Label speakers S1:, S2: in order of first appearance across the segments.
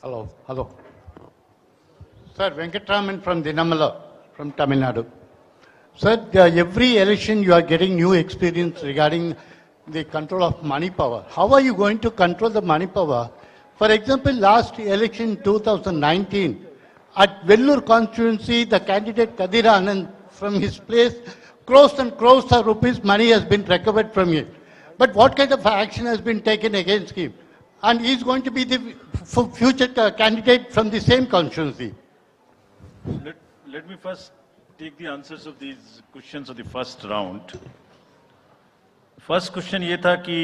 S1: Hello, hello. Sir, Venkatraman from Dinamala, from Tamil Nadu. Sir, every election you are getting new experience regarding the control of money power. How are you going to control the money power? For example, last election 2019, at Vellur constituency, the candidate Kadir Anand from his place, crores and crores of rupees money has been recovered from him. But what kind of action has been taken against him? And he's going to be the future ca- candidate from the same constituency.
S2: Let, let me first take the answers of these questions of the first round. First question ये था कि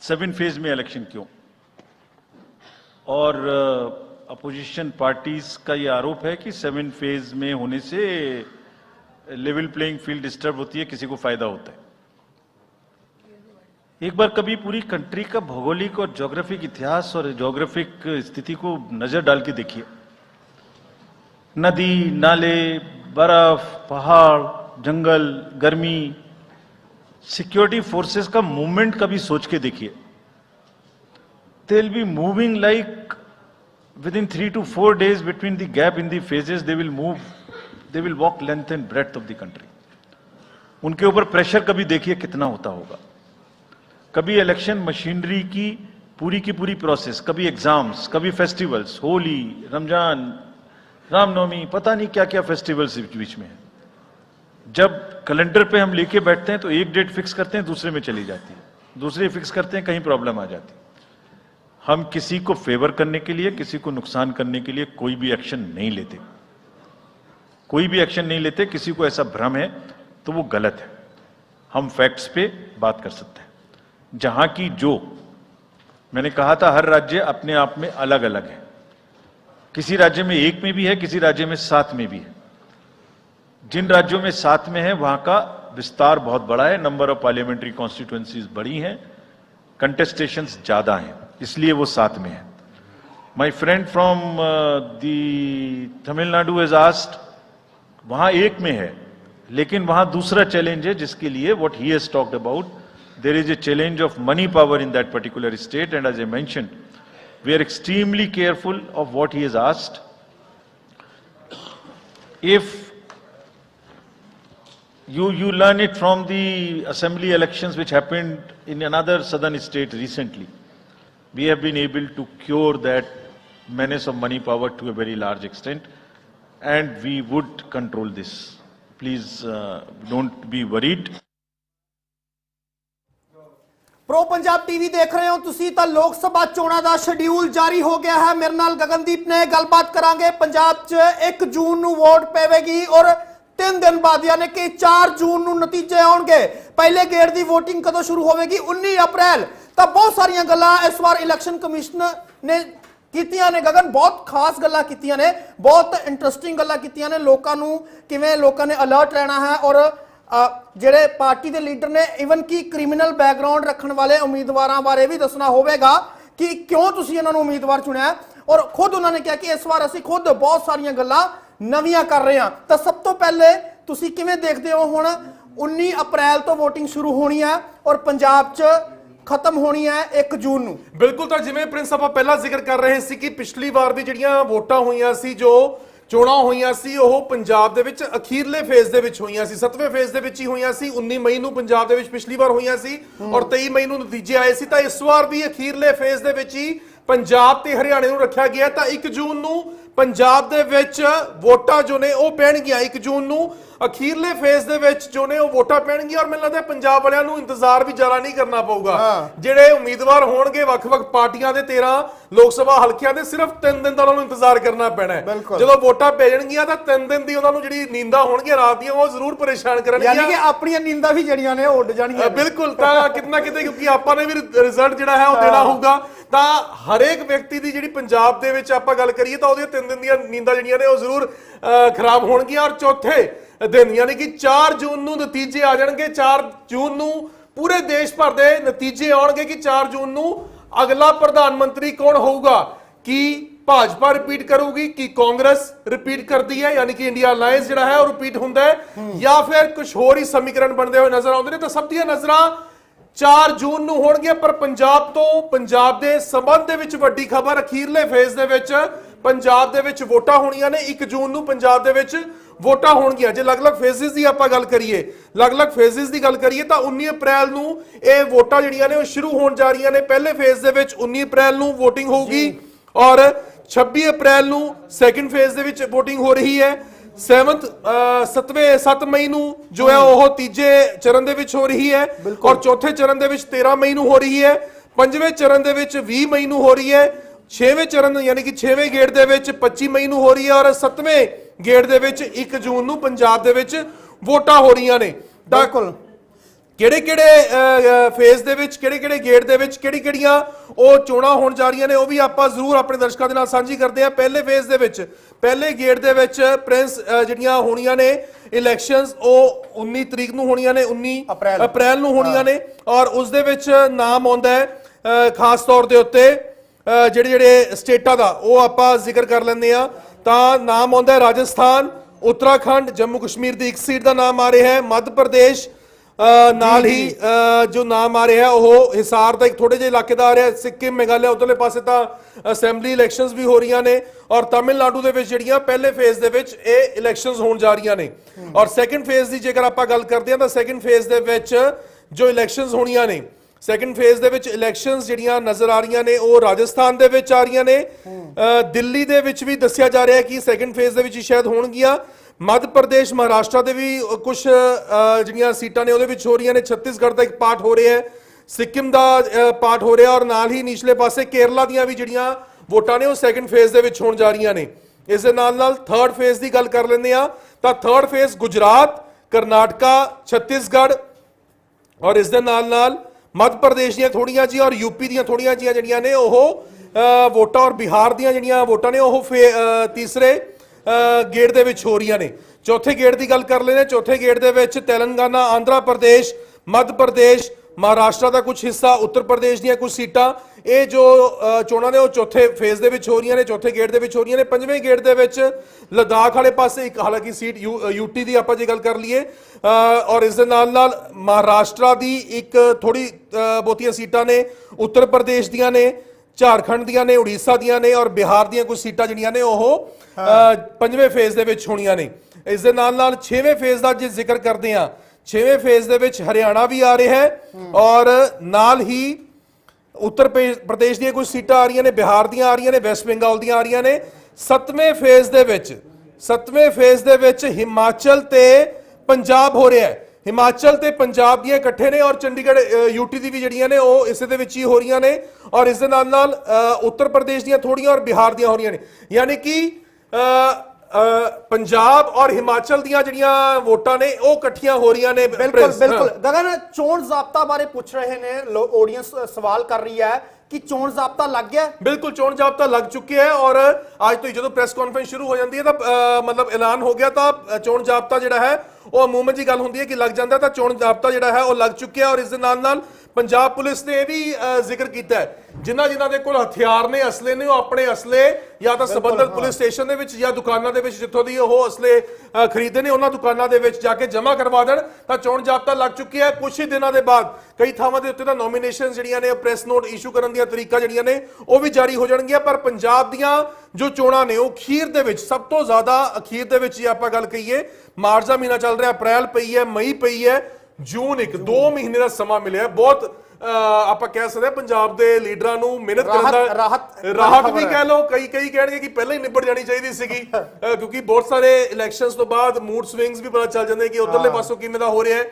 S2: seven phase में election क्यों और opposition parties का ये आरोप है कि सेवन फ़ेज़ में होने से लेवल प्लेइंग फ़ील्ड डिस्टर्ब होती है किसी को फ़ायदा होता है एक बार कभी पूरी कंट्री का भौगोलिक और ज्योग्राफिक इतिहास और ज्योग्राफिक स्थिति को नज़र डाल के देखिए। नदी, नाले, बर्फ़, पहाड़, जंगल, गर्मी सिक्योरिटी फोर्सेस का मूवमेंट कभी सोच के देखिए। They be moving like with in three two four days between the gap in the phases they will move they will walk length and breath of the country उनके ऊपर pressure कभी देखिए कितना होता होगा। कभी इलेक्शन मशीनरी की पूरी की पूरी प्रोसेस कभी एग्ज़ाम्स कभी फेस्टिवल्स होली, रमज़ान, रामनवमी, पता नहीं क्या क्या फेस्टिवल्स बीच में है। जब कैलेंडर पे हम लेके बैठते हैं तो एक डेट फिक्स करते हैं, दूसरे में चली जाती है। दूसरे फिक्स करते हैं, कहीं प्रॉब्लम आ जाती है। हम किसी को फेवर करने के लिए, किसी को नुकसान करने के लिए कोई भी एक्शन नहीं लेते। कोई भी एक्शन नहीं लेते, किसी को ऐसा भ्रम है तो वो गलत है। हम फैक्ट्स पे बात कर सकते हैं। जहाँ की जो, मैंने कहा था हर राज्य अपने आप में अलग अलग है। किसी राज्य में एक में भी है, किसी राज्य में सात में भी है। जिन राज्यों में सात में है, वहाँ का विस्तार बहुत बड़ा है। नंबर ऑफ़ पार्लियामेंट्री कॉन्स्टिट्यूएंसीज बड़ी हैं। कंटेस्टेशंस ज़्यादा हैं, इसलिए वो सात में है। My friend from the Tamil Nadu has asked वहाँ एक में है, लेकिन वहाँ दूसरा चैलेंज है जिसके लिए what he has talked about there is a challenge of money power in that particular state. And as I mentioned, we are extremely careful of what he has asked. If you, you learn it from the assembly elections which happened in another southern state recently. We have been able to cure that menace of money power to a very large extent and we would control this. Please uh, don't be worried.
S3: Pro Punjab TV ਦੇਖ ਰਹੇ ਹੋ। ਤੁਸੀਂ ਤਾਂ ਲੋਕ ਸਭਾ ਚੋਣਾਂ ਦਾ schedule ਜਾਰੀ ਹੋ ਗਿਆ ਹੈ। ਮੇਰੇ ਨਾਲ ਗਗਨਦੀਪ ਨੇ ਗੱਲਬਾਤ ਕਰਾਂਗੇ। ਪੰਜਾਬ 'ਚ 1 ਜੂਨ ਨੂੰ ਵੋਟ ਪਵੇਗੀ ਔਰ 3 ਦਿਨ ਬਾਅਦ ਯਾਨੀ ਕਿ 4 ਜੂਨ ਨੂੰ ਨਤੀਜੇ ਆਉਣਗੇ। ਪਹਿਲੇ ਗੇੜ ਦੀ VOTING ਕਦੋਂ ਸ਼ੁਰੂ ਹੋਵੇਗੀ? 19 ਅਪ੍ਰੈਲ। ਤਾਂ ਬਹੁਤ ਸਾਰੀਆਂ ਗੱਲਾਂ ਇਸ ਵਾਰ ਇਲੈਕਸ਼ਨ ਕਮਿਸ਼ਨ ਨੇ ਕੀਤੀਆਂ ਨੇ। ਗਗਨ, ਬਹੁਤ ਖਾਸ ਗੱਲਾਂ ਕੀਤੀਆਂ ਨੇ। ਬਹੁਤ ਇੰਟਰਸਟਿੰਗ ਗੱਲਾਂ ਕੀਤੀਆਂ ਨੇ। ਲੋਕਾਂ ਨੂੰ ਕਿਵੇਂ ਲੋਕਾਂ ਨੇ ਅਲਰਟ ਰਹਿਣਾ ਹੈ ਔਰ ਜਿਹੜੇ ਪਾਰਟੀ ਦੇ ਲੀਡਰ ਨੇ ਇਵਨ ਕਿ ਕ੍ਰਿਮੀਨਲ ਬੈਕਗ੍ਰਾਉਂਡ ਰੱਖਣ ਵਾਲੇ ਉਮੀਦਵਾਰਾਂ ਬਾਰੇ ਵੀ ਦੱਸਣਾ ਹੋਵੇਗਾ ਕਿ ਕਿਉਂ ਤੁਸੀਂ ਇਹਨਾਂ ਨੂੰ ਉਮੀਦਵਾਰ ਚੁਣਿਆ। ਔਰ ਖੁਦ ਉਹਨਾਂ ਨੇ ਕਿਹਾ ਕਿ ਇਸ ਵਾਰ ਅਸੀਂ ਖੁਦ ਬਹੁਤ ਸਾਰੀਆਂ ਗੱਲਾਂ ਨਵੀਆਂ ਕਰ ਰਹੇ ਹਾਂ। ਤਾਂ ਸਭ ਤੋਂ ਪਹਿਲੇ ਤੁਸੀਂ ਕਿਵੇਂ ਦੇਖਦੇ ਹੋ ਹੁਣ 19 ਅਪ੍ਰੈਲ ਤੋਂ VOTING ਸ਼ੁਰੂ ਹੋਣੀ ਹੈ ਔਰ ਪੰਜਾਬ 'ਚ ਖਤਮ ਹੋਣੀ ਹੈ 1 ਜੂਨ ਨੂੰ?
S4: ਬਿਲਕੁਲ ਤਾਂ ਜਿਵੇਂ ਪ੍ਰਿੰਸ ਆਪਾਂ ਪਹਿਲਾਂ ਜ਼ਿਕਰ ਕਰ ਰਹੇ ਸੀ ਕਿ ਪਿਛਲੀ ਵਾਰ ਵੀ ਜਿਹੜੀਆਂ ਵੋਟਾਂ ਹੋਈਆਂ ਸੀ, ਜੋ ਚੋਣਾਂ ਹੋਈਆਂ ਸੀ ਉਹ ਪੰਜਾਬ ਦੇ ਵਿੱਚ ਅਖੀਰਲੇ ਫੇਜ਼ ਦੇ ਵਿੱਚ ਹੋਈਆਂ ਸੀ 7ਵੇਂ ਫੇਜ਼ ਦੇ ਵਿੱਚ ਹੀ ਹੋਈਆਂ ਸੀ 19 ਮਈ ਨੂੰ ਪੰਜਾਬ ਦੇ ਵਿੱਚ ਪਿਛਲੀ ਵਾਰ ਹੋਈਆਂ ਸੀ ਔਰ 23 ਮਈ ਨੂੰ ਨਤੀਜੇ ਆਏ ਸੀ ਤਾਂ ਇਸ ਵਾਰ ਵੀ ਅਖੀਰਲੇ ਫੇਜ਼ ਦੇ ਵਿੱਚ ਹੀ ਪੰਜਾਬ ਤੇ ਹਰਿਆਣੇ ਨੂੰ ਰੱਖਿਆ ਗਿਆ ਤਾਂ 1 ਜੂਨ ਨੂੰ ਪੰਜਾਬ ਦੇ ਵਿੱਚ ਵੋਟਾਂ ਜੋ ਨੇ ਉਹ ਪੈਣਗੀਆਂ 1 ਜੂਨ ਨੂੰ ਅਖੀਰਲੇ ਫੇਜ਼ ਦੇ ਵਿੱਚ ਜੋ ਨੇ ਉਹ ਵੋਟਾਂ ਪੈਣਗੀਆਂ ਔਰ ਮੈਨੂੰ ਲੱਗਦਾ ਪੰਜਾਬ ਵਾਲਿਆਂ ਨੂੰ ਇੰਤਜ਼ਾਰ ਵੀ ਜ਼ਿਆਦਾ ਨਹੀਂ ਕਰਨਾ ਪਊਗਾ। ਜਿਹੜੇ ਉਮੀਦਵਾਰ ਹੋਣਗੇ ਵੱਖ-ਵੱਖ ਪਾਰਟੀਆਂ ਦੇ 13 ਲੋਕ ਸਭਾ ਹਲਕਿਆਂ ਦੇ ਸਿਰਫ 3 ਦਿਨ ਦਾ ਉਹਨਾਂ ਨੂੰ ਇੰਤਜ਼ਾਰ ਕਰਨਾ ਪੈਣਾ ਹੈ। ਜਦੋਂ ਵੋਟਾਂ ਪੈ ਜਾਣਗੀਆਂ ਤਾਂ 3 ਦਿਨ ਦੀ ਉਹਨਾਂ ਨੂੰ ਜਿਹੜੀ ਨੀਂਦਾਂ ਹੋਣਗੀਆਂ ਰਾਤ ਦੀਆਂ ਉਹ ਜ਼ਰੂਰ ਪਰੇਸ਼ਾਨ ਕਰਨਗੀਆਂ।
S3: ਯਾਨੀ ਕਿ ਆਪਣੀਆਂ ਨੀਂਦਾਂ ਵੀ ਜਿਹੜੀਆਂ ਨੇ ਉੱਡ ਜਾਣਗੀਆਂ
S4: ਬਿਲਕੁਲ ਤਾਂ ਕਿਤਨਾ ਕਿਤੇ ਕਿਉਂਕਿ ਆਪਾਂ ਨੇ ਵੀ ਰਿਜ਼ਲਟ ਜਿਹੜਾ ਹੈ ਉਹ ਦੇਣਾ ਹੋਊਗਾ। ਤਾਂ ਹਰੇਕ ਵਿਅਕਤੀ ਦੀ ਜਿਹੜੀ ਪੰਜਾਬ ਦੇ ਵਿੱਚ ਆਪਾਂ ਗੱਲ ਕਰੀਏ ਤਾਂ ਉਹਦੀਆਂ ਤਿੰਨ ਦਿਨ ਦੀਆਂ ਨੀਂਦਾਂ ਜਿਹੜੀਆਂ ਨੇ ਉਹ ਜ਼ਰੂਰ ਖਰਾਬ ਹੋਣਗੀਆਂ। ਔਰ ਚੌਥੇ ਦਿਨ ਯਾਨੀ ਕਿ 4 ਜੂਨ ਨੂੰ ਨਤੀਜੇ ਆ ਜਾਣਗੇ। 4 ਜੂਨ ਨੂੰ ਪੂਰੇ ਦੇਸ਼ ਭਰ ਦੇ ਨਤੀਜੇ ਆਉਣਗੇ ਕਿ 4 ਜੂਨ ਨੂੰ ਅਗਲਾ ਪ੍ਰਧਾਨ ਮੰਤਰੀ ਕੌਣ ਹੋਊਗਾ? ਕੀ ਭਾਜਪਾ ਰਿਪੀਟ ਕਰੂਗੀ? ਕਿ ਕਾਂਗਰਸ ਰਿਪੀਟ ਕਰਦੀ ਹੈ? ਯਾਨੀ ਕਿ ਇੰਡੀਆ ਅਲਾਈਅੰਸ ਜਿਹੜਾ ਹੈ ਉਹ ਰਿਪੀਟ ਹੁੰਦਾ ਹੈ। ਜਾਂ ਫਿਰ ਕੁਝ ਹੋਰ ਹੀ ਸਮੀਕਰਨ ਬਣਦੇ ਹੋਏ ਨਜ਼ਰ ਆਉਂਦੇ ਨੇ। ਤਾਂ ਸਭ ਦੀਆਂ ਨਜ਼ਰਾਂ 4 ਜੂਨ ਨੂੰ ਹੋਣਗੇ ਪਰ ਪੰਜਾਬ ਤੋਂ ਪੰਜਾਬ ਦੇ ਸੰਬੰਧ ਦੇ ਵਿੱਚ ਵੱਡੀ ਖਬਰ ਅਖੀਰਲੇ ਫੇਜ਼ ਦੇ ਵਿੱਚ ਪੰਜਾਬ ਦੇ ਵਿੱਚ ਵੋਟਾਂ ਹੋਣੀਆਂ ਨੇ। 1 ਜੂਨ ਨੂੰ ਪੰਜਾਬ ਦੇ ਵਿੱਚ ਵੋਟਾਂ ਹੋਣਗੀਆਂ। ਜੇ ਅਲੱਗ-ਅਲੱਗ ਫੇਜ਼ਸ ਦੀ ਆਪਾਂ ਗੱਲ ਕਰੀਏ ਅਲੱਗ-ਅਲੱਗ ਫੇਜ਼ਸ ਦੀ ਗੱਲ ਕਰੀਏ ਤਾਂ 19 ਅਪ੍ਰੈਲ ਨੂੰ ਇਹ ਵੋਟਾਂ ਜਿਹੜੀਆਂ ਨੇ ਉਹ ਸ਼ੁਰੂ ਹੋਣ ਜਾ ਰਹੀਆਂ ਨੇ। ਪਹਿਲੇ ਫੇਜ਼ ਦੇ ਵਿੱਚ 19 ਅਪ੍ਰੈਲ ਨੂੰ VOTING ਹੋਊਗੀ ਔਰ 26 ਅਪ੍ਰੈਲ ਨੂੰ ਸੈਕੰਡ ਫੇਜ਼ ਦੇ ਵਿੱਚ VOTING ਹੋ ਰਹੀ ਹੈ। 7th 7ਵੇਂ 7 ਮਈ ਨੂੰ ਜੋ ਹੈ ਉਹ ਤੀਜੇ ਚਰਨ ਦੇ ਵਿੱਚ ਹੋ ਰਹੀ ਹੈ ਔਰ ਚੌਥੇ ਚਰਨ ਦੇ ਵਿੱਚ 13 ਮਈ ਨੂੰ ਹੋ ਰਹੀ ਹੈ। ਪੰਜਵੇਂ ਚਰਨ ਦੇ ਵਿੱਚ 20 ਮਈ ਨੂੰ ਹੋ ਰਹੀ ਹੈ। ਛੇਵੇਂ ਚਰਨ ਯਾਨੀ ਕਿ 6ਵੇਂ ਗੇੜ ਦੇ ਵਿੱਚ 25 ਮਈ ਨੂੰ ਹੋ ਰਹੀ ਹੈ ਔਰ 7ਵੇਂ ਗੇੜ ਦੇ ਵਿੱਚ 1 ਜੂਨ ਨੂੰ ਪੰਜਾਬ ਦੇ ਵਿੱਚ ਵੋਟਾਂ ਹੋ ਰਹੀਆਂ ਨੇ।
S3: ਬਿਲਕੁਲ।
S4: ਕਿਹੜੇ ਕਿਹੜੇ ਫੇਜ਼ ਦੇ ਵਿੱਚ ਕਿਹੜੇ ਕਿਹੜੇ ਗੇਟ ਦੇ ਵਿੱਚ ਕਿਹੜੀ ਕਿਹੜੀਆਂ ਉਹ ਚੋਣਾਂ ਹੋਣ ਜਾ ਰਹੀਆਂ ਨੇ ਉਹ ਵੀ ਆਪਾਂ ਜ਼ਰੂਰ ਆਪਣੇ ਦਰਸ਼ਕਾਂ ਦੇ ਨਾਲ ਸਾਂਝੀ ਕਰਦੇ ਹਾਂ। ਪਹਿਲੇ ਫੇਜ਼ ਦੇ ਵਿੱਚ ਪਹਿਲੇ ਗੇਟ ਦੇ ਵਿੱਚ ਪ੍ਰਿੰਸ ਜਿਹੜੀਆਂ ਹੋਣੀਆਂ ਨੇ ਇਲੈਕਸ਼ਨਸ ਉਹ 19 ਤਰੀਕ ਨੂੰ ਹੋਣੀਆਂ ਨੇ 19
S3: ਅਪ੍ਰੈਲ।
S4: ਅਪ੍ਰੈਲ ਨੂੰ ਹੋਣੀਆਂ ਨੇ ਔਰ ਉਸ ਦੇ ਵਿੱਚ ਨਾਮ ਆਉਂਦਾ ਹੈ ਖਾਸ ਤੌਰ ਦੇ ਉੱਤੇ ਜਿਹੜੇ ਜਿਹੜੇ ਸਟੇਟਾਂ ਦਾ ਉਹ ਆਪਾਂ ਜ਼ਿਕਰ ਕਰ ਲੈਂਦੇ ਆ ਤਾਂ ਨਾਮ ਆਉਂਦਾ ਰਾਜਸਥਾਨ ਉੱਤਰਾਖੰਡ ਜੰਮੂ ਕਸ਼ਮੀਰ ਦੀ ਇੱਕ ਸੀਟ ਦਾ ਨਾਮ ਆ ਰਿਹਾ ਹੈ ਮੱਧ ਪ੍ਰਦੇਸ਼ ਨਾਲ ਹੀ ਜੋ ਨਾਮ ਆ ਰਿਹਾ ਉਹ ਹਿਸਾਰ ਦਾ ਇੱਕ ਥੋੜੇ ਜਿਹੇ ਇਲਾਕੇ ਦਾ ਆ ਰਿਹਾ ਸਿੱਕਿਮ ਮੇਘਾਲਿਆ ਉਧਰਲੇ ਪਾਸੇ ਤਾਂ ਅਸੈਂਬਲੀ ਇਲੈਕਸ਼ਨਸ ਵੀ ਹੋ ਰਹੀਆਂ ਨੇ ਔਰ ਤਾਮਿਲਨਾਡੂ ਦੇ ਵਿੱਚ ਜਿਹੜੀਆਂ ਪਹਿਲੇ ਫੇਜ਼ ਦੇ ਵਿੱਚ ਇਹ ਇਲੈਕਸ਼ਨਸ ਹੋਣ ਜਾ ਰਹੀਆਂ ਨੇ। ਔਰ ਸੈਕੰਡ ਫੇਜ਼ ਦੀ ਜੇਕਰ ਆਪਾਂ ਗੱਲ ਕਰਦੇ ਹਾਂ ਤਾਂ ਸੈਕੰਡ ਫੇਜ਼ ਦੇ ਵਿੱਚ ਜੋ ਇਲੈਕਸ਼ਨਸ ਹੋਣੀਆਂ ਨੇ ਸੈਕੰਡ ਫੇਜ਼ ਦੇ ਵਿੱਚ ਇਲੈਕਸ਼ਨਸ ਜਿਹੜੀਆਂ ਨਜ਼ਰ ਆ ਰਹੀਆਂ ਨੇ, ਉਹ ਰਾਜਸਥਾਨ ਦੇ ਵਿੱਚ ਆ ਰਹੀਆਂ ਨੇ। ਦਿੱਲੀ ਦੇ ਵਿੱਚ ਵੀ ਦੱਸਿਆ ਜਾ ਰਿਹਾ ਹੈ ਕਿ ਸੈਕੰਡ ਫੇਜ਼ ਦੇ ਵਿੱਚ ਸ਼ਾਇਦ ਹੋਣਗੀਆਂ। ਮੱਧ ਪ੍ਰਦੇਸ਼, ਮਹਾਰਾਸ਼ਟਰ ਦੇ ਵੀ ਕੁਝ ਜਿਹੜੀਆਂ ਸੀਟਾਂ ਨੇ, ਉਹਦੇ ਵਿੱਚ ਹੋ ਰਹੀਆਂ ਨੇ। ਛੱਤੀਸਗੜ੍ਹ ਦਾ ਇੱਕ ਪਾਰਟ ਹੋ ਰਿਹਾ ਹੈ। ਸਿੱਕਿਮ ਦਾ ਪਾਰਟ ਹੋ ਰਿਹਾ ਔਰ ਨਾਲ ਹੀ ਨਿਚਲੇ ਪਾਸੇ ਕੇਰਲਾ ਦੀਆਂ ਵੀ ਜਿਹੜੀਆਂ ਵੋਟਾਂ ਨੇ, ਉਹ ਸੈਕੰਡ ਫੇਜ਼ ਦੇ ਵਿੱਚ ਹੋਣ ਜਾ ਰਹੀਆਂ ਨੇ। ਇਸ ਦੇ ਨਾਲ ਨਾਲ ਥਰਡ ਫੇਜ਼ ਦੀ ਗੱਲ ਕਰ ਲੈਂਦੇ ਆ ਤਾਂ ਥਰਡ ਫੇਜ਼ ਗੁਜਰਾਤ, ਕਰਨਾਟਕਾ, ਛੱਤੀਸਗੜ੍ਹ ਔਰ ਇਸ ਦੇ ਨਾਲ ਨਾਲ ਮੱਧ ਪ੍ਰਦੇਸ਼ ਦੀਆਂ ਥੋੜੀਆਂ ਜੀ ਔਰ ਯੂਪੀ ਦੀਆਂ ਥੋੜੀਆਂ ਜੀਆਂ ਜਿਹੜੀਆਂ ਨੇ ਉਹ ਵੋਟਾਂ ਔਰ ਬਿਹਾਰ ਦੀਆਂ ਜਿਹੜੀਆਂ ਵੋਟਾਂ ਨੇ ਉਹ ਫੇ- ਤੀਸਰੇ ਅ, ਗੇੜ ਦੇ ਵਿੱਚ ਹੋ ਰਹੀਆਂ ਨੇ। ਚੌਥੇ ਗੇੜ ਦੀ ਗੱਲ ਕਰ ਲੈਂਦੇ ਚੌਥੇ ਗੇੜ ਦੇ ਵਿੱਚ ਤੇਲੰਗਾਨਾ ਆਂਧਰਾ ਪ੍ਰਦੇਸ਼ ਮੱਧ ਪ੍ਰਦੇਸ਼ ਮਹਾਰਾਸ਼ਟਰ ਦਾ ਕੁਝ ਹਿੱਸਾ ਉੱਤਰ ਪ੍ਰਦੇਸ਼ ਦੀਆਂ ਕੁਝ ਸੀਟਾਂ ਇਹ ਜੋ ਚੋਣਾਂ ਨੇ ਉਹ ਚੌਥੇ ਫੇਜ਼ ਦੇ ਵਿੱਚ ਹੋ ਰਹੀਆਂ ਨੇ ਚੌਥੇ ਗੇੜ ਦੇ ਵਿੱਚ ਹੋ ਰਹੀਆਂ ਨੇ ਪੰਜਵੇਂ ਗੇੜ ਦੇ ਵਿੱਚ ਲਦਾਖ ਵਾਲੇ ਪਾਸੇ ਇੱਕ ਹਾਲਾਂਕਿ ਸੀਟ ਯੂਟੀ ਦੀ ਆਪਾਂ ਜੇ ਗੱਲ ਕਰ ਲਈਏ ਔਰ ਇਸ ਦੇ ਨਾਲ ਨਾਲ ਮਹਾਰਾਸ਼ਟਰ ਦੀ ਇੱਕ ਥੋੜੀ ਬਹੁਤੀਆਂ ਸੀਟਾਂ ਨੇ ਉੱਤਰ ਪ੍ਰਦੇਸ਼ ਦੀਆਂ ਨੇ ਝਾਰਖੰਡ ਦੀਆਂ ਨੇ ਉੜੀਸਾ ਦੀਆਂ ਨੇ ਔਰ ਬਿਹਾਰ ਦੀਆਂ ਕੁਝ ਸੀਟਾਂ ਜਿਹੜੀਆਂ ਨੇ ਉਹ ਪੰਜਵੇਂ ਫੇਜ਼ ਦੇ ਵਿੱਚ ਹੋਣੀਆਂ ਨੇ। ਇਸ ਦੇ ਨਾਲ ਨਾਲ ਛੇਵੇਂ ਫੇਜ਼ ਦਾ ਜੇ ਜ਼ਿਕਰ ਕਰਦੇ ਆ ਛੇਵੇਂ ਫੇਜ਼ ਦੇ ਵਿੱਚ ਹਰਿਆਣਾ ਵੀ ਆ ਰਿਹਾ ਹੈ ਔਰ ਨਾਲ ਹੀ ਉੱਤਰ ਪ੍ਰਦੇ- ਪ੍ਰਦੇਸ਼ ਦੀਆਂ ਕੁਝ ਸੀਟਾਂ ਆ ਰਹੀਆਂ ਨੇ, ਬਿਹਾਰ ਦੀਆਂ ਆ ਰਹੀਆਂ ਨੇ, ਵੈਸਟ ਬੰਗਾਲ ਦੀਆਂ ਆ ਰਹੀਆਂ ਨੇ। ਸੱਤਵੇਂ ਫੇਜ਼ ਦੇ ਵਿੱਚ, ਸੱਤਵੇਂ ਫੇਜ਼ ਦੇ ਵਿੱਚ ਹਿਮਾਚਲ ਤੇ ਪੰਜਾਬ ਹੋ ਰਿਹਾ ਹੈ। ਹਿਮਾਚਲ ਤੇ ਪੰਜਾਬ ਦੀਆਂ ਇਕੱਠੇ ਨੇ ਔਰ ਚੰਡੀਗੜ੍ਹ ਯੂਟੀ ਦੀ ਵੀ ਜਿਹੜੀਆਂ ਨੇ, ਉਹ ਇਸੇ ਦੇ ਵਿੱਚ ਹੀ ਹੋ ਰਹੀਆਂ ਨੇ ਔਰ ਇਸ ਦੇ ਨਾਲ ਨਾਲ ਉੱਤਰ ਪ੍ਰਦੇਸ਼ ਦੀਆਂ ਥੋੜੀਆਂ ਔਰ ਬਿਹਾਰ ਦੀਆਂ ਹੋ ਰਹੀਆਂ ਨੇ। ਯਾਨੀ ਕਿ ਪੰਜਾਬ ਔਰ ਹਿਮਾਚਲ ਦੀਆਂ ਜਿਹੜੀਆਂ ਵੋਟਾਂ ਨੇ ਉਹ ਇਕੱਠੀਆਂ ਹੋ ਰਹੀਆਂ ਨੇ
S3: ਬਿਲਕੁਲ। ਬਿਲਕੁਲ। ਗਗਨ ਚੋਣ ਜ਼ਾਬਤਾ ਬਾਰੇ ਪੁੱਛ ਰਹੇ ਨੇ ਆਡੀਅנס ਸਵਾਲ ਕਰ ਰਹੀ ਹੈ ਕਿ ਚੋਣ ਜ਼ਾਬਤਾ ਲੱਗ ਗਿਆ
S4: ਬਿਲਕੁਲ ਚੋਣ ਜਾਬਤਾ ਲੱਗ ਚੁੱਕਿਆ ਹੈ ਔਰ ਅੱਜ ਤੋਂ ਹੀ ਜਦੋਂ ਪ੍ਰੈਸ ਕਾਨਫਰੰਸ ਸ਼ੁਰੂ ਹੋ ਜਾਂਦੀ ਹੈ ਤਾਂ ਮਤਲਬ ਐਲਾਨ ਹੋ ਗਿਆ ਤਾਂ ਚੋਣ ਜਾਬਤਾ ਜਿਹੜਾ ਹੈ ਉਹ ਅਮੂਮਨ ਜੀ ਗੱਲ ਹੁੰਦੀ ਹੈ ਕਿ ਲੱਗ ਜਾਂਦਾ ਤਾਂ ਚੋਣ ਜਾਬਤਾ ਜਿਹੜਾ ਹੈ ਉਹ ਲੱਗ ਚੁੱਕਿਆ ਔਰ ਇਸ ਦੇ ਨਾਲ ਨਾਲ ਪੰਜਾਬ ਪੁਲਿਸ ਨੇ ਇਹ ਵੀ ਜ਼ਿਕਰ ਕੀਤਾ ਹੈ। ਜਿਨ੍ਹਾਂ ਜਿਨ੍ਹਾਂ ਦੇ ਕੋਲ ਹਥਿਆਰ ਨੇ ਅਸਲੇ ਨੇ ਉਹ ਆਪਣੇ ਅਸਲੇ ਜਾਂ ਤਾਂ ਸੰਬੰਧਿਤ ਪੁਲਿਸ ਸਟੇਸ਼ਨ ਦੇ ਵਿੱਚ ਜਾਂ ਦੁਕਾਨਾਂ ਦੇ ਵਿੱਚ ਜਿੱਥੋਂ ਦੀ ਉਹ ਅਸਲੇ ਖਰੀਦੇ ਨੇ ਉਹਨਾਂ ਦੁਕਾਨਾਂ ਦੇ ਵਿੱਚ ਜਾ ਕੇ ਜਮ੍ਹਾਂ ਕਰਵਾ ਦੇਣ। ਤਾਂ ਚੋਣ ਜਾਬਤਾ ਲੱਗ ਚੁੱਕਿਆ ਹੈ। ਕੁਝ ਹੀ ਦਿਨਾਂ ਦੇ ਬਾਅਦ ਕਈ ਥਾਵਾਂ ਦੇ ਉੱਤੇ ਤਾਂ ਨੋਮੀਨੇਸ਼ਨ ਜਿਹੜੀਆਂ ਨੇ ਪ੍ਰੈਸ ਨੋਟ ਇਸ਼ੂ ਕਰਨ ਦੀਆਂ ਤਰੀਕਾ ਜਿਹੜੀਆਂ ਨੇ ਉਹ ਵੀ ਜਾਰੀ ਹੋ ਜਾਣਗੀਆਂ। ਪਰ ਪੰਜਾਬ ਦੀਆਂ ਜੋ ਚੋਣਾਂ ਨੇ ਉਹ ਅਖੀਰ ਦੇ ਵਿੱਚ ਸਭ ਤੋਂ ਜ਼ਿਆਦਾ ਅਖੀਰ ਦੇ ਵਿੱਚ ਜੇ ਆਪਾਂ ਗੱਲ ਕਹੀਏ ਮਾਰਚ ਦਾ ਮਹੀਨਾ ਚੱਲ ਰਿਹਾ ਅਪ੍ਰੈਲ ਪਈ ਹੈ ਮਈ ਪਈ ਹੈ ਜੂਨ ਇੱਕ 2 ਮਹੀਨੇ ਦਾ ਸਮਾਂ ਮਿਲਿਆ। ਬਹੁਤ ਆਪਾਂ ਕਹਿ ਸਕਦੇ ਪੰਜਾਬ ਦੇ ਲੀਡਰਾਂ ਨੂੰ ਮਿਹਨਤ ਕਰਨ ਦਾ
S3: ਰਾਹਤ-
S4: ਰਾਹਤ ਵੀ। ਕਹਿ ਲਓ ਕਈ ਕਈ ਕਹਿਣਗੇ ਕਿ ਪਹਿਲਾਂ ਹੀ ਨਿਬੜ ਜਾਣੀ ਚਾਹੀਦੀ ਸੀਗੀ ਕਿਉਂਕਿ ਬਹੁਤ ਸਾਰੇ ਇਲੈਕਸ਼ਨਸ ਤੋਂ ਬਾਅਦ ਮੂਡ ਸਵਿੰਗਸ ਵੀ ਪਤਾ ਚੱਲ ਜਾਂਦੇ ਕਿ ਉਧਰਲੇ ਪਾਸੋਂ ਕਿਵੇਂ ਦਾ ਹੋ ਰਿਹਾ ਹੈ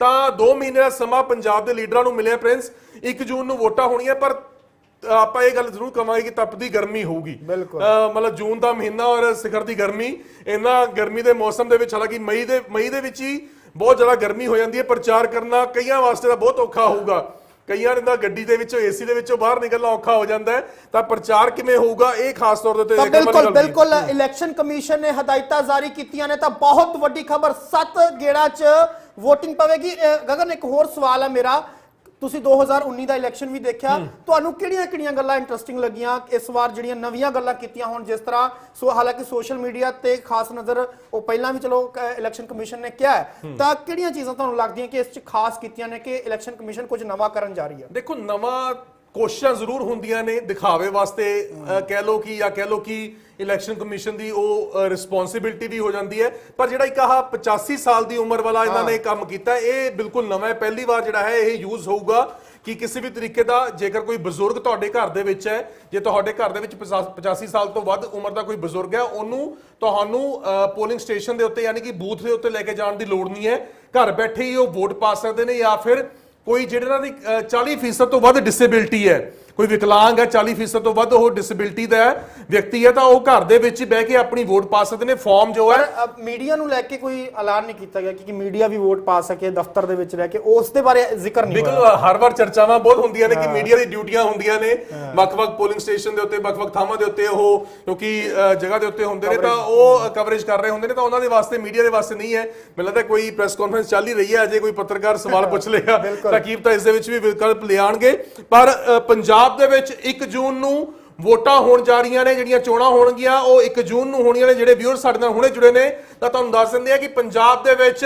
S4: ਤਾਂ 2 ਮਹੀਨੇ ਦਾ ਸਮਾਂ ਪੰਜਾਬ ਦੇ ਲੀਡਰਾਂ ਨੂੰ ਮਿਲਿਆ ਪ੍ਰਿੰਸ 1 ਜੂਨ ਨੂੰ ਵੋਟਾਂ ਹੋਣੀਆਂ ਪਰ ਆਪਾਂ ਇਹ ਗੱਲ ਜ਼ਰੂਰ ਕਵਾਂਗੇ ਕਿ ਤਪਦੀ ਗਰਮੀ ਹੋਊਗੀ। ਮਤਲਬ ਜੂਨ ਦਾ ਮਹੀਨਾ ਔਰ ਸਿਖਰ ਦੀ ਗਰਮੀ ਇੰਨਾ ਗਰਮੀ ਦੇ ਮੌਸਮ ਦੇ ਵਿੱਚ ਹਾਲਾਂਕਿ ਮਈ ਦੇ ਮਈ ਦੇ ਵਿੱਚ ਹੀ ਬਹੁਤ ਜ਼ਿਆਦਾ ਗਰਮੀ ਹੋ ਜਾਂਦੀ ਹੈ। ਪ੍ਰਚਾਰ ਕਰਨਾ ਕਈਆਂ ਵਾਸਤੇ ਤਾਂ ਬਹੁਤ ਔਖਾ ਹੋਊਗਾ। ਕਈਆਂ ਨੇ ਤਾਂ ਗੱਡੀ ਦੇ ਵਿੱਚੋਂ ਏਸੀ ਦੇ ਵਿੱਚੋਂ ਬਾਹਰ ਨਿਕਲਣਾ ਔਖਾ ਹੋ ਜਾਂਦਾ ਹੈ। ਤਾਂ ਪ੍ਰਚਾਰ ਕਿਵੇਂ ਹੋਊਗਾ? ਇਹ ਖਾਸ ਤੌਰ
S3: ਤਾਂ ਬਿਲਕੁਲ। ਬਿਲਕੁਲ। ਇਲੈਕਸ਼ਨ ਕਮਿਸ਼ਨ ਨੇ ਹਦਾਇਤਾਂ ਜਾਰੀ ਕੀਤੀਆਂ ਨੇ ਤਾਂ ਬਹੁਤ ਵੱਡੀ ਖਬਰ। 7 ਗੇੜਾ 'ਚ VOTING ਪਵੇਗੀ। ਗਗਨ ਇੱਕ ਹੋਰ ਸਵਾਲ ਹੈ ਮੇਰਾ। ਤੁਸੀਂ 2019 ਦਾ ਇਲੈਕਸ਼ਨ ਵੀ ਦੇਖਿਆ ਤੁਹਾਨੂੰ ਕਿਹੜੀਆਂ-ਕਿਹੜੀਆਂ ਗੱਲਾਂ ਇੰਟਰਸਟਿੰਗ ਲੱਗੀਆਂ? ਇਸ ਵਾਰ ਜਿਹੜੀਆਂ ਨਵੀਆਂ ਗੱਲਾਂ ਕੀਤੀਆਂ ਹੁਣ ਜਿਸ ਤਰ੍ਹਾਂ ਸੋ ਹਾਲਾਂਕਿ ਸੋਸ਼ਲ ਮੀਡੀਆ ਤੇ ਖਾਸ ਨਜ਼ਰ ਉਹ ਪਹਿਲਾਂ ਵੀ ਚਲੋ ਇਲੈਕਸ਼ਨ ਕਮਿਸ਼ਨ ਨੇ ਕਿਹਾ ਤਾਂ ਕਿਹੜੀਆਂ ਚੀਜ਼ਾਂ ਤੁਹਾਨੂੰ ਲੱਗਦੀਆਂ ਕਿ ਇਸ 'ਚ ਖਾਸ ਕੀਤੀਆਂ ਨੇ ਕਿ ਇਲੈਕਸ਼ਨ ਕਮਿਸ਼ਨ ਕੁਝ ਨਵਾਂ ਕਰਨ ਜਾ ਰਹੀ ਹੈ?
S4: ਦੇਖੋ ਨਵਾਂ ਕੋਸ਼ਿਸ਼ਾਂ ਜ਼ਰੂਰ ਹੁੰਦੀਆਂ ਨੇ ਦਿਖਾਵੇ ਵਾਸਤੇ ਕਹਿ ਲੋ ਕਿ ਜਾਂ ਕਹਿ ਲੋ ਕਿ ਇਲੈਕਸ਼ਨ ਕਮਿਸ਼ਨ ਦੀ ਉਹ ਰਿਸਪੌਂਸਿਬਿਲਟੀ ਵੀ ਹੋ ਜਾਂਦੀ ਹੈ। ਪਰ ਜਿਹੜਾ ਇੱਕ ਆਹ 85 ਸਾਲ ਦੀ ਉਮਰ ਵਾਲਾ ਇਹਨਾਂ ਨੇ ਕੰਮ ਕੀਤਾ ਇਹ ਬਿਲਕੁਲ ਨਵਾਂ ਹੈ। ਪਹਿਲੀ ਵਾਰ ਜਿਹੜਾ ਹੈ ਇਹ ਯੂਜ਼ ਹੋਊਗਾ ਕਿ ਕਿਸੇ ਵੀ ਤਰੀਕੇ ਦਾ ਜੇਕਰ ਕੋਈ ਬਜ਼ੁਰਗ ਤੁਹਾਡੇ ਘਰ ਦੇ ਵਿੱਚ ਹੈ ਜੇ ਤੁਹਾਡੇ ਘਰ ਦੇ ਵਿੱਚ 85 ਸਾਲ ਤੋਂ ਵੱਧ ਉਮਰ ਦਾ ਕੋਈ ਬਜ਼ੁਰਗ ਹੈ ਉਹਨੂੰ ਤੁਹਾਨੂੰ ਪੋਲਿੰਗ ਸਟੇਸ਼ਨ ਦੇ ਉੱਤੇ ਯਾਨੀ ਕਿ ਬੂਥ ਦੇ ਉੱਤੇ ਲੈ ਕੇ ਜਾਣ ਦੀ ਲੋੜ ਨਹੀਂ ਹੈ। ਘਰ ਬੈਠੇ ਹੀ ਉਹ ਵੋਟ ਪਾ ਸਕਦੇ ਨੇ ਜਾਂ ਫਿਰ ਕੋਈ ਜਿਹੜਾ ਦੀ ਅਹ, 40% ਤੋਂ ਵੱਧ ਡਿਸੇਬਿਲਟੀ ਹੈ। ਕੋਈ ਵਿਕਲਾਂਗ ਹੈ 40% ਤੋਂ ਵੱਧ ਉਹ ਡਿਸੇਬਿਲਟੀ ਦਾ ਹੈ, ਵਿਅਕਤੀ ਹੈ ਤਾਂ ਉਹ ਘਰ ਦੇ ਵਿੱਚ ਹੀ ਬਹਿ ਕੇ ਆਪਣੀ ਵੋਟ ਪਾ ਸਕਦੇ ਨੇ ਫਾਰਮ ਜੋ ਹੈ।
S3: ਮੀਡੀਆ ਨੂੰ ਲੈ ਕੇ ਕੋਈ ਐਲਾਨ ਨਹੀਂ ਕੀਤਾ ਗਿਆ ਕਿ ਮੀਡੀਆ ਵੀ ਵੋਟ ਪਾ ਸਕੇ ਦਫ਼ਤਰ ਦੇ ਵਿੱਚ ਰਹਿ ਕੇ ਉਸ ਦੇ ਬਾਰੇ ਜ਼ਿਕਰ ਨਹੀਂ
S4: ਬਿਲਕੁਲ ਹਰ ਵਾਰ ਚਰਚਾਵਾਂ ਬਹੁਤ ਹੁੰਦੀਆਂ ਨੇ ਕਿ ਮੀਡੀਆ ਦੀ ਡਿਊਟੀਆਂ ਹੁੰਦੀਆਂ ਨੇ ਵੱਖ-ਵੱਖ ਪੋਲਿੰਗ ਸਟੇਸ਼ਨ ਦੇ ਉੱਤੇ ਵੱਖ-ਵੱਖ ਥਾਵਾਂ ਦੇ ਉੱਤੇ ਉਹ ਕਿਉਂਕਿ ਜਗ੍ਹਾ ਦੇ ਉੱਤੇ ਹੁੰਦੇ ਨੇ ਤਾਂ ਉਹ ਕਵਰੇਜ ਕਰ ਰਹੇ ਹੁੰਦੇ ਨੇ ਤਾਂ ਉਹਨਾਂ ਦੇ ਵਾਸਤੇ ਮੀਡੀਆ ਦੇ ਵਾਸਤੇ ਨਹੀਂ ਹੈ। ਮੈਨੂੰ ਲੱਗਦਾ ਕੋਈ ਪ੍ਰੈਸ ਕਾਨਫਰੰਸ ਚੱਲ ਹੀ ਰਹੀ ਹੈ ਅਜੇ ਕੋਈ ਪੱਤਰਕਾਰ ਸਵਾਲ ਪੁੱਛ ਲੇਗਾ ਤਾਂ ਕੀ ਪਤਾ ਇਸ ਦੇ ਵਿੱਚ ਵੀ ਵਿਕਲਪ ਲਿਆਣਗੇ ਪਰ ਅਹ, ਪੰਜਾਬ ਦੇ ਵਿੱਚ 1 ਜੂਨ ਨੂੰ ਵੋਟਾਂ ਹੋਣ ਜਾ ਰਹੀਆਂ ਨੇ, ਜਿਹੜੀਆਂ ਚੋਣਾਂ ਹੋਣਗੀਆਂ, ਉਹ 1 ਜੂਨ ਨੂੰ ਹੋਣੀਆਂ ਨੇ, ਜਿਹੜੇ ਵਿਊਅਰ ਸਾਡੇ ਨਾਲ ਹੁਣੇ ਜੁੜੇ ਨੇ, ਤਾਂ ਤੁਹਾਨੂੰ ਦੱਸ ਦਿੰਦੇ ਆ ਕਿ ਪੰਜਾਬ ਦੇ ਵਿੱਚ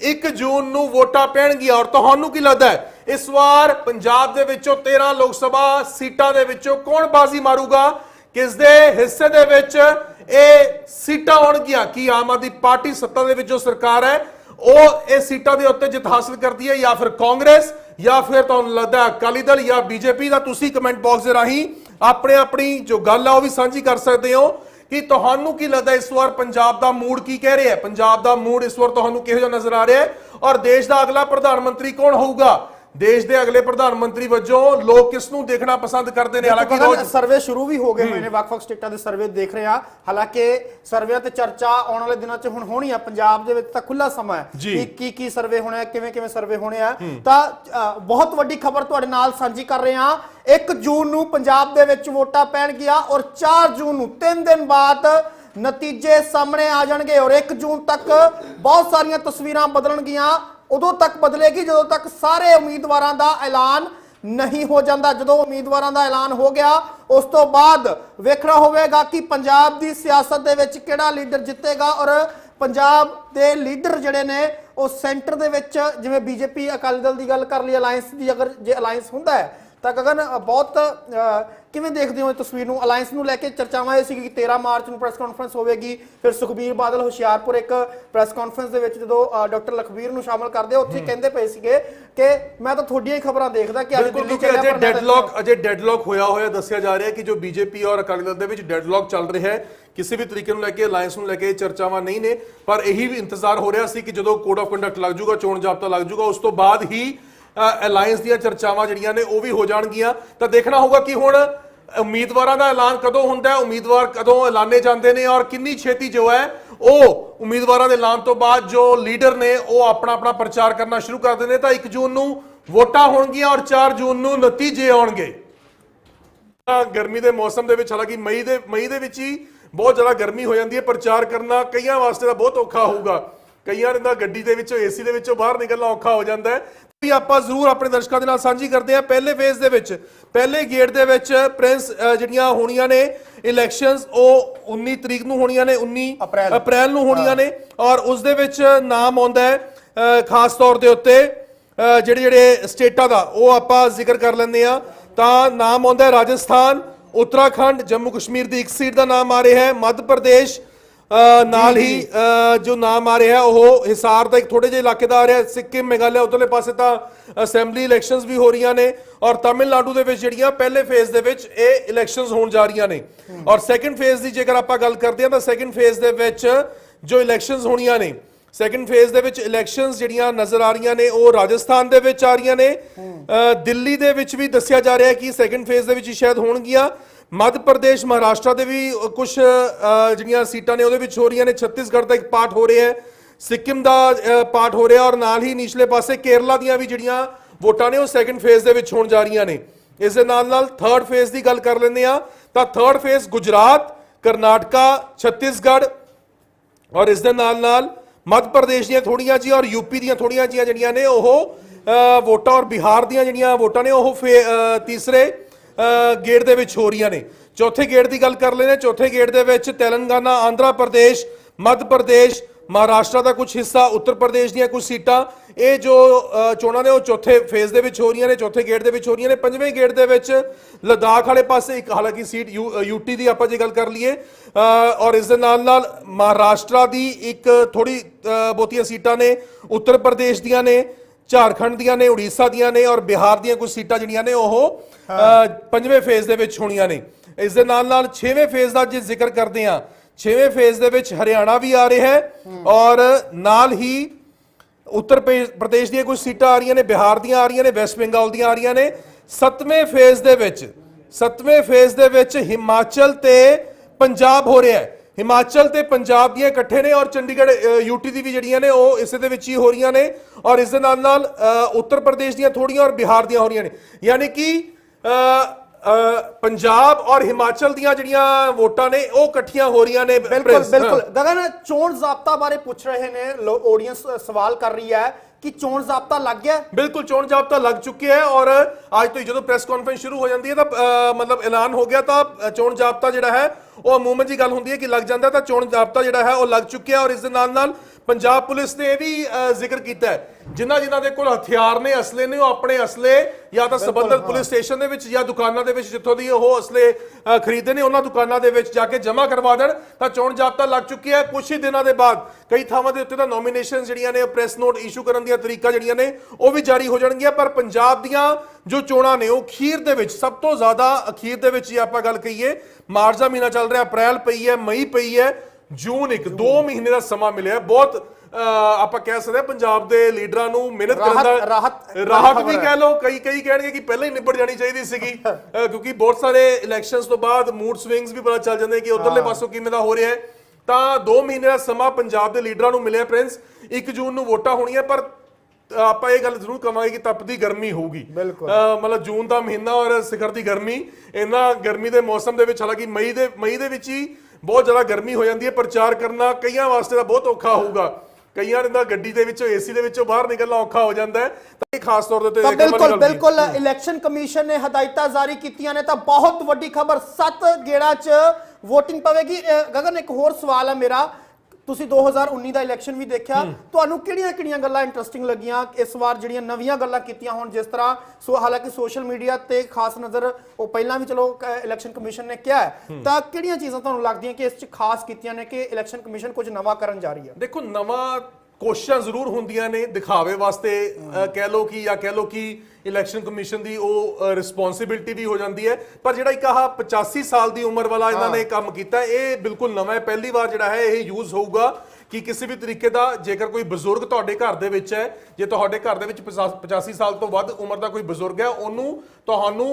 S4: 1 ਜੂਨ ਨੂੰ ਵੋਟਾਂ ਪੈਣਗੀਆਂ। ਔਰ ਤੁਹਾਨੂੰ ਕੀ ਲੱਗਦਾ ਹੈ? ਇਸ ਵਾਰ ਪੰਜਾਬ ਦੇ ਵਿੱਚੋਂ 13 ਲੋਕ ਸਭਾ ਸੀਟਾਂ ਦੇ ਵਿੱਚੋਂ ਕੌਣ ਬਾਜ਼ੀ ਮਾਰੂਗਾ? ਕਿਸ ਦੇ ਹਿੱਸੇ ਦੇ ਵਿੱਚ ਇਹ ਸੀਟਾਂ ਹੋਣਗੀਆਂ? ਕੀ ਆਮ ਆਦਮੀ ਪਾਰਟੀ ਸੱਤਾ ਦੇ ਵਿੱਚ ਜੋ ਸਰਕਾਰ ਹੈ? ਉਹ ਇਹ ਸੀਟਾਂ ਦੇ ਉੱਤੇ ਜਿੱਤ ਹਾਸਲ ਕਰਦੀ ਹੈ ਜਾਂ ਫਿਰ ਕਾਂਗਰਸ? ਜਾਂ ਫਿਰ ਤੁਹਾਨੂੰ ਲੱਗਦਾ ਅਕਾਲੀ ਦਲ ਜਾਂ ਬੀਜੇਪੀ ਦਾ ਤੁਸੀਂ ਕਮੈਂਟ ਬਾਕਸ ਦੇ ਰਾਹੀਂ ਆਪਣੇ ਆਪਣੀ ਜੋ ਗੱਲ ਆ ਉਹ ਵੀ ਸਾਂਝੀ ਕਰ ਸਕਦੇ ਹੋ ਕਿ ਤੁਹਾਨੂੰ ਕੀ ਲੱਗਦਾ ਇਸ ਵਾਰ ਪੰਜਾਬ ਦਾ ਮੂਡ ਕੀ ਕਹਿ ਰਿਹਾ ਹੈ? ਪੰਜਾਬ ਦਾ ਮੂਡ ਇਸ ਵਾਰ ਤੁਹਾਨੂੰ ਕਿਹੋ ਜਿਹਾ ਨਜ਼ਰ ਆ ਰਿਹਾ ਹੈ? ਔਰ ਦੇਸ਼ ਦਾ ਅਗਲਾ ਪ੍ਰਧਾਨ ਮੰਤਰੀ ਕੌਣ ਹੋਊਗਾ? ਦੇਸ਼ ਦੇ ਅਗਲੇ ਪ੍ਰਧਾਨ ਮੰਤਰੀ ਵਜੋਂ ਲੋਕ ਕਿਸ ਨੂੰ ਦੇਖਣਾ ਪਸੰਦ ਕਰਦੇ ਨੇ? ਹਾਲਾਂਕਿ ਰੋਜ਼
S3: ਸਰਵੇ ਸ਼ੁਰੂ ਵੀ ਹੋ ਗਏ ਹੋਏ ਨੇ ਵੱਖ-ਵੱਖ ਸਟੇਟਾਂ ਦੇ ਸਰਵੇ ਦੇਖ ਰਹੇ ਆ ਹਾਲਾਂਕਿ ਸਰਵੇ ਤੇ ਚਰਚਾ ਆਉਣ ਵਾਲੇ ਦਿਨਾਂ 'ਚ ਹੁਣ ਹੋਣੀ ਆ ਪੰਜਾਬ ਦੇ ਵਿੱਚ ਤਾਂ ਖੁੱਲਾ ਸਮਾਂ ਹੈ। ਕਿ ਕੀ ਕੀ ਸਰਵੇ ਹੋਣੇ ਆ ਕਿਵੇਂ ਕਿਵੇਂ ਸਰਵੇ ਹੋਣੇ ਆ। ਤਾਂ ਬਹੁਤ ਵੱਡੀ ਖਬਰ ਤੁਹਾਡੇ ਨਾਲ ਸਾਂਝੀ ਕਰ ਰਹੇ ਆ 1 ਜੂਨ ਨੂੰ ਪੰਜਾਬ ਦੇ ਵਿੱਚ ਵੋਟਾਂ ਪੈਣਗੀਆਂ ਔਰ 4 ਜੂਨ ਨੂੰ 3 ਦਿਨ ਬਾਅਦ ਨਤੀਜੇ ਸਾਹਮਣੇ ਆ ਜਾਣਗੇ ਔਰ 1 ਜੂਨ ਤੱਕ ਬਹੁਤ ਸਾਰੀਆਂ ਤਸਵੀਰਾਂ ਬਦਲਣਗੀਆਂ। ਉਦੋਂ ਤੱਕ ਬਦਲੇਗੀ, ਜਦੋਂ ਤੱਕ ਸਾਰੇ ਉਮੀਦਵਾਰਾਂ ਦਾ ਐਲਾਨ ਨਹੀਂ ਹੋ ਜਾਂਦਾ। ਜਦੋਂ ਉਮੀਦਵਾਰਾਂ ਦਾ ਐਲਾਨ ਹੋ ਗਿਆ, ਉਸ ਤੋਂ ਬਾਅਦ ਵੇਖਣਾ ਹੋਵੇਗਾ ਕਿ ਪੰਜਾਬ ਦੀ ਸਿਆਸਤ ਦੇ ਵਿੱਚ ਕਿਹੜਾ ਲੀਡਰ ਜਿੱਤੇਗਾ ਔਰ ਪੰਜਾਬ ਦੇ ਲੀਡਰ ਜਿਹੜੇ ਨੇ, ਉਹ ਸੈਂਟਰ ਦੇ ਵਿੱਚ, ਜਿਵੇਂ ਬੀਜੇਪੀ ਅਕਾਲੀ ਦਲ ਦੀ ਗੱਲ ਕਰ ਲਈ ਅਲਾਈਅੰਸ ਦੀ ਅਗਰ ਜੇ ਅਲਾਈਅੰਸ ਹੁੰਦਾ ਹੈ, ਤਾਂ ਗਗਨ ਬਹੁਤ ਕਿਵੇਂ ਦੇਖਦੇ ਹੋ ਇਹ ਤਸਵੀਰ ਨੂੰ? ਅਲਾਈਅੰਸ ਨੂੰ ਲੈ ਕੇ ਚਰਚਾਵਾਂ ਇਹ ਸੀ ਕਿ 13 ਮਾਰਚ ਨੂੰ ਪ੍ਰੈਸ ਕਾਨਫਰੰਸ ਹੋਵੇਗੀ। ਫਿਰ ਸੁਖਬੀਰ ਬਾਦਲ ਹੁਸ਼ਿਆਰਪੁਰ ਇੱਕ ਪ੍ਰੈਸ ਕਾਨਫਰੰਸ ਦੇ ਵਿੱਚ ਜਦੋਂ ਡਾਕਟਰ ਲਖਬੀਰ ਨੂੰ ਸ਼ਾਮਲ ਕਰਦੇ ਉੱਥੇ ਕਹਿੰਦੇ ਪਏ ਸੀਗੇ ਕਿ ਮੈਂ ਤਾਂ ਤੁਹਾਡੀਆਂ ਹੀ ਖਬਰਾਂ ਦੇਖਦਾ ਕਿ ਅੱਜ ਦਿੱਲੀ ਚੱਲਿਆ
S4: ਅਜੇ ਡੈਡਲੌਕ ਅਜੇ ਡੈਡਲੌਕ ਹੋਇਆ ਹੋਇਆ ਦੱਸਿਆ ਜਾ ਰਿਹਾ ਕਿ ਜੋ ਬੀਜੇਪੀ ਔਰ ਅਕਾਲੀ ਦਲ ਦੇ ਵਿੱਚ ਡੈਡਲੌਕ ਚੱਲ ਰਿਹਾ ਹੈ ਕਿਸੇ ਵੀ ਤਰੀਕੇ ਨੂੰ ਲੈ ਕੇ ਅਲਾਈਅੰਸ ਨੂੰ ਲੈ ਕੇ ਚਰਚਾਵਾਂ ਨਹੀਂ ਨੇ ਪਰ ਇਹੀ ਵੀ ਇੰਤਜ਼ਾਰ ਹੋ ਰਿਹਾ ਸੀ ਕਿ ਜਦੋਂ ਕੋਡ ਆਫ ਕੰਡਕਟ ਲੱਗ ਜਾਊਗਾ ਚੋਣ ਜਾਬਤਾ ਲੱਗ ਜਾਊਗਾ ਉਸ ਤੋਂ ਬਾਅਦ ਹੀ ਅਲਾਈਅੰਸ ਦੀਆਂ ਚਰਚਾਵਾਂ ਜਿਹੜੀਆਂ ਨੇ ਉਹ ਵੀ ਹੋ ਜਾਣਗੀਆਂ। ਤਾਂ ਦੇਖਣਾ ਹੋਊਗਾ ਕਿ ਹੁਣ ਉਮੀਦਵਾਰਾਂ ਦਾ ਐਲਾਨ ਕਦੋਂ ਹੁੰਦਾ ਹੈ, ਉਮੀਦਵਾਰ ਕਦੋਂ ਐਲਾਨੇ ਜਾਂਦੇ ਨੇ ਔਰ ਕਿੰਨੀ ਛੇਤੀ ਜੋ ਹੈ, ਉਹ ਉਮੀਦਵਾਰਾਂ ਦੇ ਐਲਾਨ ਤੋਂ ਬਾਅਦ ਜੋ ਲੀਡਰ ਨੇ, ਉਹ ਆਪਣਾ ਆਪਣਾ ਪ੍ਰਚਾਰ ਕਰਨਾ ਸ਼ੁਰੂ ਕਰਦੇ ਨੇ। ਤਾਂ 1 ਜੂਨ ਨੂੰ ਵੋਟਾਂ ਹੋਣਗੀਆਂ ਔਰ 4 ਜੂਨ ਨੂੰ ਨਤੀਜੇ ਆਉਣਗੇ। ਗਰਮੀ ਦੇ ਮੌਸਮ ਦੇ ਵਿੱਚ, ਹਾਲਾਂਕਿ ਮਈ ਦੇ ਮਈ ਦੇ ਵਿੱਚ ਹੀ ਬਹੁਤ ਜ਼ਿਆਦਾ ਗਰਮੀ ਹੋ ਜਾਂਦੀ ਹੈ। ਪ੍ਰਚਾਰ ਕਰਨਾ ਕਈਆਂ ਵਾਸਤੇ ਤਾਂ ਬਹੁਤ ਔਖਾ ਹੋਊਗਾ। ਕਈਆਂ ਦਾ ਗੱਡੀ ਦੇ ਵਿੱਚੋਂ, ਏਸੀ ਦੇ ਵਿੱਚੋਂ ਬਾਹਰ ਨਿਕਲਣਾ ਔਖਾ ਹੋ ਜਾਂਦਾ ਹੈ। ਵੀ ਆਪਾਂ ਜ਼ਰੂਰ ਆਪਣੇ ਦਰਸ਼ਕਾਂ ਦੇ ਨਾਲ ਸਾਂਝੀ ਕਰਦੇ ਹਾਂ। ਪਹਿਲੇ ਫੇਜ਼ ਦੇ ਵਿੱਚ ਪਹਿਲੇ ਗੇੜ ਦੇ ਵਿੱਚ ਪ੍ਰਿੰਸ ਜਿਹੜੀਆਂ ਹੋਣੀਆਂ ਨੇ ਇਲੈਕਸ਼ਨਸ ਉਹ 19 ਤਰੀਕ ਨੂੰ ਹੋਣੀਆਂ ਨੇ 19
S3: ਅਪ੍ਰੈਲ।
S4: ਅਪ੍ਰੈਲ ਨੂੰ ਹੋਣੀਆਂ ਨੇ ਔਰ ਉਸ ਦੇ ਵਿੱਚ ਨਾਮ ਆਉਂਦਾ ਹੈ ਖਾਸ ਤੌਰ ਦੇ ਉੱਤੇ ਜਿਹੜੇ ਜਿਹੜੇ ਸਟੇਟਾਂ ਦਾ ਉਹ ਆਪਾਂ ਜ਼ਿਕਰ ਕਰ ਲੈਂਦੇ ਆ ਤਾਂ ਨਾਮ ਆਉਂਦਾ ਹੈ ਰਾਜਸਥਾਨ ਉੱਤਰਾਖੰਡ ਜੰਮੂ ਕਸ਼ਮੀਰ ਦੀ ਇੱਕ ਸੀਟ ਦਾ ਨਾਮ ਆ ਰਿਹਾ ਹੈ ਮੱਧ ਪ੍ਰਦੇਸ਼ ਨਾਲ ਹੀ ਜੋ। ਨਾਮ ਆ ਰਿਹਾ ਉਹ ਹਿਸਾਰ ਦਾ ਇੱਕ ਥੋੜੇ ਜਿਹੇ ਇਲਾਕੇ ਦਾ ਆ ਰਿਹਾ ਸਿੱਕਿਮ ਮੇਘਾਲਿਆ ਉਧਰਲੇ ਪਾਸੇ ਤਾਂ ਅਸੈਂਬਲੀ ਇਲੈਕਸ਼ਨਸ ਵੀ ਹੋ ਰਹੀਆਂ ਨੇ ਔਰ ਤਾਮਿਲਨਾਡੂ ਦੇ ਵਿੱਚ ਜਿਹੜੀਆਂ ਪਹਿਲੇ ਫੇਜ਼ ਦੇ ਵਿੱਚ ਇਹ ਇਲੈਕਸ਼ਨਸ ਹੋਣ ਜਾ ਰਹੀਆਂ ਨੇ। ਔਰ ਸੈਕੰਡ ਫੇਜ਼ ਦੀ ਜੇਕਰ ਆਪਾਂ ਗੱਲ ਕਰਦੇ ਹਾਂ ਤਾਂ ਸੈਕੰਡ ਫੇਜ਼ ਦੇ ਵਿੱਚ ਜੋ ਇਲੈਕਸ਼ਨਸ ਹੋਣੀਆਂ ਨੇ ਸੈਕੰਡ ਫੇਜ਼ ਦੇ ਵਿੱਚ ਇਲੈਕਸ਼ਨਸ ਜਿਹੜੀਆਂ ਨਜ਼ਰ ਆ ਰਹੀਆਂ ਨੇ ਉਹ ਰਾਜਸਥਾਨ ਦੇ ਵਿੱਚ ਆ ਰਹੀਆਂ ਨੇ। ਦਿੱਲੀ ਦੇ ਵਿੱਚ ਵੀ ਦੱਸਿਆ ਜਾ ਰਿਹਾ ਹੈ ਕਿ ਸੈਕੰਡ ਫੇਜ਼ ਦੇ ਵਿੱਚ ਸ਼ਾਇਦ ਹੋਣਗੀਆਂ। ਮੱਧ ਪ੍ਰਦੇਸ਼, ਮਹਾਰਾਸ਼ਟਰ ਦੇ ਵੀ ਕੁਝ ਜਿਹੜੀਆਂ ਸੀਟਾਂ ਨੇ ਉਹਦੇ ਵਿੱਚ ਹੋ ਰਹੀਆਂ ਨੇ। ਛੱਤੀਸਗੜ੍ਹ ਦਾ ਇੱਕ ਪਾਰਟ ਹੋ ਰਿਹਾ ਹੈ। ਸਿੱਕਿਮ ਦਾ ਪਾਰਟ ਹੋ ਰਿਹਾ ਔਰ ਨਾਲ ਹੀ ਨਿਚਲੇ ਪਾਸੇ ਕੇਰਲਾ ਦੀਆਂ ਵੀ ਜਿਹੜੀਆਂ ਵੋਟਾਂ ਨੇ ਉਹ ਸੈਕੰਡ ਫੇਜ਼ ਦੇ ਵਿੱਚ ਹੋਣ ਜਾ ਰਹੀਆਂ ਨੇ। ਇਸ ਦੇ ਨਾਲ ਨਾਲ ਥਰਡ ਫੇਜ਼ ਦੀ ਗੱਲ ਕਰ ਲੈਂਦੇ ਆ ਤਾਂ ਥਰਡ ਫੇਜ਼ ਗੁਜਰਾਤ, ਕਰਨਾਟਕਾ, ਛੱਤੀਸਗੜ੍ਹ ਔਰ ਇਸ ਦੇ ਨਾਲ ਨਾਲ ਮੱਧ ਪ੍ਰਦੇਸ਼ ਦੀਆਂ ਥੋੜੀਆਂ ਜੀਆਂ ਔਰ ਯੂਪੀ ਦੀਆਂ ਥੋੜੀਆਂ ਜੀਆਂ ਜਿਹੜੀਆਂ ਨੇ ਉਹ ਵੋਟਾਂ ਔਰ ਬਿਹਾਰ ਦੀਆਂ ਜਿਹੜੀਆਂ ਵੋਟਾਂ ਨੇ ਉਹ ਫੇ- ਤੀਸਰੇ ਗੇਟ ਦੇ ਵਿੱਚ ਹੋ ਰਹੀਆਂ ਨੇ। ਚੌਥੇ ਗੇੜ ਦੀ ਗੱਲ ਕਰ ਲੈਨੇ ਚੌਥੇ ਗੇਟ ਦੇ ਵਿੱਚ ਤੇਲੰਗਾਨਾ, ਆਂਧਰਾ ਪ੍ਰਦੇਸ਼, ਮੱਧ ਪ੍ਰਦੇਸ਼, ਮਹਾਰਾਸ਼ਟਰ ਦਾ ਕੁਝ ਹਿੱਸਾ, ਉੱਤਰ ਪ੍ਰਦੇਸ਼ ਦੀਆਂ ਕੁਝ ਸੀਟਾਂ। ਇਹ ਜੋ ਚੋਣਾਂ ਨੇ ਉਹ ਚੌਥੇ ਫੇਜ਼ ਦੇ ਵਿੱਚ ਹੋ ਰਹੀਆਂ ਨੇ, ਚੌਥੇ ਗੇੜ ਦੇ ਵਿੱਚ ਹੋ ਰਹੀਆਂ ਨੇ। ਪੰਜਵੇਂ ਗੇੜ ਦੇ ਵਿੱਚ ਲਦਾਖ ਵਾਲੇ ਪਾਸੇ ਇੱਕ ਹਾਲਾਂਕਿ ਸੀਟ ਯੂਟੀ ਦੀ ਆਪਾਂ ਜੇ ਗੱਲ ਕਰ ਲਈਏ ਔਰ ਇਸ ਦੇ ਨਾਲ ਨਾਲ ਮਹਾਰਾਸ਼ਟਰ ਦੀ ਇੱਕ ਥੋੜੀ ਬਹੁਤੀਆਂ ਸੀਟਾਂ ਨੇ, ਉੱਤਰ ਪ੍ਰਦੇਸ਼ ਦੀਆਂ ਨੇ। ਝਾਰਖੰਡ ਦੀਆਂ ਨੇ ਉੜੀਸਾ ਦੀਆਂ ਨੇ ਔਰ ਬਿਹਾਰ ਦੀਆਂ ਕੁਝ ਸੀਟਾਂ ਜਿਹੜੀਆਂ ਨੇ ਉਹ ਪੰਜਵੇਂ ਫੇਜ਼ ਦੇ ਵਿੱਚ ਹੋਣੀਆਂ ਨੇ। ਇਸ ਦੇ ਨਾਲ ਨਾਲ ਛੇਵੇਂ ਫੇਜ਼ ਦਾ ਜੇ ਜ਼ਿਕਰ ਕਰਦੇ ਆ ਛੇਵੇਂ ਫੇਜ਼ ਦੇ ਵਿੱਚ ਹਰਿਆਣਾ ਵੀ ਆ ਰਿਹਾ ਹੈ ਔਰ ਨਾਲ ਹੀ ਉੱਤਰ ਪ੍ਰਦੇ- ਪ੍ਰਦੇਸ਼ ਦੀਆਂ ਕੁਝ ਸੀਟਾਂ ਆ ਰਹੀਆਂ ਨੇ ਬਿਹਾਰ ਦੀਆਂ ਆ ਰਹੀਆਂ ਨੇ ਵੈਸਟ ਬੰਗਾਲ ਦੀਆਂ ਆ ਰਹੀਆਂ ਨੇ। ਸੱਤਵੇਂ ਫੇਜ਼ ਦੇ ਵਿੱਚ ਸੱਤਵੇਂ ਫੇਜ਼ ਦੇ ਵਿੱਚ ਹਿਮਾਚਲ ਤੇ ਪੰਜਾਬ ਹੋ ਰਿਹਾ ਹੈ। ਹਿਮਾਚਲ ਤੇ ਪੰਜਾਬ ਦੀਆਂ ਇਕੱਠੇ ਨੇ ਔਰ ਚੰਡੀਗੜ੍ਹ ਯੂਟੀ ਦੀ ਵੀ ਜਿਹੜੀਆਂ ਨੇ ਉਹ ਇਸੇ ਦੇ ਵਿੱਚ ਹੀ ਹੋ ਰਹੀਆਂ ਨੇ ਔਰ ਇਸ ਦੇ ਨਾਲ ਨਾਲ ਉੱਤਰ ਪ੍ਰਦੇਸ਼ ਦੀਆਂ ਥੋੜੀਆਂ ਔਰ ਬਿਹਾਰ ਦੀਆਂ ਹੋ ਰਹੀਆਂ ਨੇ। ਯਾਨੀ ਕਿ ਪੰਜਾਬ ਔਰ ਹਿਮਾਚਲ ਦੀਆਂ ਜਿਹੜੀਆਂ ਵੋਟਾਂ ਨੇ ਉਹ ਇਕੱਠੀਆਂ ਹੋ ਰਹੀਆਂ ਨੇ
S3: ਬਿਲਕੁਲ। ਬਿਲਕੁਲ। ਗਗਨ ਚੋਣ ਜ਼ਾਬਤਾ ਬਾਰੇ ਪੁੱਛ ਰਹੇ ਨੇ ਆਡੀਅנס ਸਵਾਲ ਕਰ ਰਹੀ ਹੈ। ਕਿ ਚੋਣ ਜ਼ਾਬਤਾ ਲੱਗ ਗਿਆ?
S4: ਬਿਲਕੁਲ, ਚੋਣ ਜਾਬਤਾ ਲੱਗ ਚੁੱਕਿਆ ਹੈ ਔਰ ਅੱਜ ਤੋਂ ਹੀ ਜਦੋਂ ਪ੍ਰੈਸ ਕਾਨਫਰੰਸ ਸ਼ੁਰੂ ਹੋ ਜਾਂਦੀ ਹੈ ਤਾਂ ਮਤਲਬ ਐਲਾਨ ਹੋ ਗਿਆ ਤਾਂ ਚੋਣ ਜਾਬਤਾ ਜਿਹੜਾ ਹੈ, ਉਹ ਅਮੂਮਨ ਜੀ ਗੱਲ ਹੁੰਦੀ ਹੈ ਕਿ ਲੱਗ ਜਾਂਦਾ ਤਾਂ ਚੋਣ ਜਾਬਤਾ ਜਿਹੜਾ ਹੈ, ਉਹ ਲੱਗ ਚੁੱਕਿਆ ਔਰ ਇਸ ਦੇ ਨਾਲ ਨਾਲ ਪੰਜਾਬ ਪੁਲਿਸ ਨੇ ਇਹ ਵੀ ਜ਼ਿਕਰ ਕੀਤਾ ਹੈ। ਜਿਨ੍ਹਾਂ ਜਿਨ੍ਹਾਂ ਦੇ ਕੋਲ ਹਥਿਆਰ ਨੇ ਅਸਲੇ ਨੇ ਉਹ ਆਪਣੇ ਅਸਲੇ ਜਾਂ ਤਾਂ ਸੰਬੰਧਿਤ ਪੁਲਿਸ ਸਟੇਸ਼ਨ ਦੇ ਵਿੱਚ ਜਾਂ ਦੁਕਾਨਾਂ ਦੇ ਵਿੱਚ ਜਿੱਥੋਂ ਦੀ ਉਹ ਅਸਲੇ ਖਰੀਦੇ ਨੇ ਉਹਨਾਂ ਦੁਕਾਨਾਂ ਦੇ ਵਿੱਚ ਜਾ ਕੇ ਜਮ੍ਹਾਂ ਕਰਵਾ ਦੇਣ। ਤਾਂ ਚੋਣ ਜਾਬਤਾ ਲੱਗ ਚੁੱਕਿਆ ਹੈ। ਕੁਝ ਹੀ ਦਿਨਾਂ ਦੇ ਬਾਅਦ ਕਈ ਥਾਵਾਂ ਦੇ ਉੱਤੇ ਤਾਂ ਨੋਮੀਨੇਸ਼ਨ ਜਿਹੜੀਆਂ ਨੇ ਪ੍ਰੈਸ ਨੋਟ ਇਸ਼ੂ ਕਰਨ ਦੀਆਂ ਤਰੀਕਾ ਜਿਹੜੀਆਂ ਨੇ ਉਹ ਵੀ ਜਾਰੀ ਹੋ ਜਾਣਗੀਆਂ। ਪਰ ਪੰਜਾਬ ਦੀਆਂ ਜੋ ਚੋਣਾਂ ਨੇ ਉਹ ਅਖੀਰ ਦੇ ਵਿੱਚ ਸਭ ਤੋਂ ਜ਼ਿਆਦਾ ਅਖੀਰ ਦੇ ਵਿੱਚ ਹੀ ਆਪਾਂ ਗੱਲ ਕਹੀਏ ਮਾਰਚ ਦਾ ਮਹੀਨਾ ਚੱਲ ਰਿਹਾ ਅਪ੍ਰੈਲ ਪਈ ਹੈ ਮਈ ਪਈ ਹੈ ਜੂਨ ਇੱਕ 2 ਮਹੀਨੇ ਦਾ ਸਮਾਂ ਮਿਲਿਆ। ਬਹੁਤ ਆਪਾਂ ਕਹਿ ਸਕਦੇ ਹਾਂ ਪੰਜਾਬ ਦੇ ਲੀਡਰਾਂ ਨੂੰ ਮਿਹਨਤ ਕਰਨ ਦਾ
S3: ਰਾਹਤ-
S4: ਰਾਹਤ ਵੀ। ਕਹਿ ਲਓ ਕਈ ਕਈ ਕਹਿਣਗੇ ਕਿ ਪਹਿਲਾਂ ਹੀ ਨਿਬੜ ਜਾਣੀ ਚਾਹੀਦੀ ਸੀਗੀ ਕਿਉਂਕਿ ਬਹੁਤ ਸਾਰੇ ਇਲੈਕਸ਼ਨਸ ਤੋਂ ਬਾਅਦ ਮੂਡ ਸਵਿੰਗਸ ਵੀ ਪਤਾ ਚੱਲ ਜਾਂਦੇ ਕਿ ਉਧਰਲੇ ਪਾਸੋਂ ਕਿਵੇਂ ਦਾ ਹੋ ਰਿਹਾ ਹੈ। ਤਾਂ 2 ਮਹੀਨੇ ਦਾ ਸਮਾਂ ਪੰਜਾਬ ਦੇ ਲੀਡਰਾਂ ਨੂੰ ਮਿਲਿਆ ਪ੍ਰਿੰਸ 1 ਜੂਨ ਨੂੰ ਵੋਟਾਂ ਹੋਣੀਆਂ ਪਰ ਆਪਾਂ ਇਹ ਗੱਲ ਜ਼ਰੂਰ ਕਵਾਂਗੇ ਕਿ ਤਪਦੀ ਗਰਮੀ ਹੋਊਗੀ। ਮਤਲਬ ਜੂਨ ਦਾ ਮਹੀਨਾ ਔਰ ਸਿਖਰ ਦੀ ਗਰਮੀ ਇਹਨਾਂ ਗਰਮੀ ਦੇ ਮੌਸਮ ਦੇ ਵਿੱਚ ਹਾਲਾਂਕਿ ਮਈ ਦੇ ਮਈ ਦੇ ਵਿੱਚ ਹੀ ਬਹੁਤ ਜ਼ਿਆਦਾ ਗਰਮੀ ਹੋ ਜਾਂਦੀ ਹੈ। ਪ੍ਰਚਾਰ ਕਰਨਾ ਕਈਆਂ ਵਾਸਤੇ ਤਾਂ ਬਹੁਤ ਔਖਾ ਹੋਊਗਾ। ਕਈਆਂ ਦਾ ਗੱਡੀ ਦੇ ਵਿੱਚੋਂ ਏਸੀ ਦੇ ਵਿੱਚੋਂ ਬਾਹਰ ਨਿਕਲਣਾ ਔਖਾ ਹੋ ਜਾਂਦਾ ਹੈ ਤਾਂ ਇਹ ਖਾਸ ਤੌਰ
S3: ਤਾਂ
S4: ਵਾਲੀ
S3: ਬਿਲਕੁਲ। ਬਿਲਕੁਲ ਇਲੈਕਸ਼ਨ ਕਮਿਸ਼ਨ ਨੇ ਹਦਾਇਤਾਂ ਜਾਰੀ ਕੀਤੀਆਂ ਨੇ ਤਾਂ ਬਹੁਤ ਵੱਡੀ ਖਬਰ ਸੱਤ ਗੇੜਾ 'ਚ VOTING ਪਵੇਗੀ ਗਗਨ ਇੱਕ ਹੋਰ ਸਵਾਲ ਹੈ ਮੇਰਾ ਤੁਸੀਂ 2019 ਦਾ ਇਲੈਕਸ਼ਨ ਵੀ ਦੇਖਿਆ ਤੁਹਾਨੂੰ ਕਿਹੜੀਆਂ-ਕਿਹੜੀਆਂ ਗੱਲਾਂ ਇੰਟਰਸਟਿੰਗ ਲੱਗੀਆਂ? ਇਸ ਵਾਰ ਜਿਹੜੀਆਂ ਨਵੀਆਂ ਗੱਲਾਂ ਕੀਤੀਆਂ ਹੁਣ ਜਿਸ ਤਰ੍ਹਾਂ ਸੋ ਹਾਲਾਂਕਿ ਸੋਸ਼ਲ ਮੀਡੀਆ ਤੇ ਖਾਸ ਨਜ਼ਰ ਉਹ ਪਹਿਲਾਂ ਵੀ ਚਲੋ ਇਲੈਕਸ਼ਨ ਕਮਿਸ਼ਨ ਨੇ ਕਿਹਾ ਤਾਂ ਕਿਹੜੀਆਂ ਚੀਜ਼ਾਂ ਤੁਹਾਨੂੰ ਲੱਗਦੀਆਂ ਕਿ ਇਸ 'ਚ ਖਾਸ ਕੀਤੀਆਂ ਨੇ ਕਿ ਇਲੈਕਸ਼ਨ ਕਮਿਸ਼ਨ ਕੁਝ ਨਵਾਂ ਕਰਨ ਜਾ ਰਹੀ ਹੈ?
S4: ਦੇਖੋ ਨਵਾਂ ਕੋਸ਼ਿਸ਼ਾਂ ਜ਼ਰੂਰ ਹੁੰਦੀਆਂ ਨੇ ਦਿਖਾਵੇ ਵਾਸਤੇ ਕਹਿ ਲੋ ਕਿ ਜਾਂ ਕਹਿ ਲੋ ਕਿ ਇਲੈਕਸ਼ਨ ਕਮਿਸ਼ਨ ਦੀ ਉਹ ਰਿਸਪੌਂਸਿਬਿਲਟੀ ਵੀ ਹੋ ਜਾਂਦੀ ਹੈ। ਪਰ ਜਿਹੜਾ ਇੱਕ ਆਹ 85 ਸਾਲ ਦੀ ਉਮਰ ਵਾਲਾ ਇਹਨਾਂ ਨੇ ਕੰਮ ਕੀਤਾ ਇਹ ਬਿਲਕੁਲ ਨਵਾਂ ਹੈ। ਪਹਿਲੀ ਵਾਰ ਜਿਹੜਾ ਹੈ ਇਹ ਯੂਜ਼ ਹੋਊਗਾ ਕਿ ਕਿਸੇ ਵੀ ਤਰੀਕੇ ਦਾ ਜੇਕਰ ਕੋਈ ਬਜ਼ੁਰਗ ਤੁਹਾਡੇ ਘਰ ਦੇ ਵਿੱਚ ਹੈ ਜੇ ਤੁਹਾਡੇ ਘਰ ਦੇ ਵਿੱਚ 85 ਸਾਲ ਤੋਂ ਵੱਧ ਉਮਰ ਦਾ ਕੋਈ ਬਜ਼ੁਰਗ ਹੈ ਉਹਨੂੰ ਤੁਹਾਨੂੰ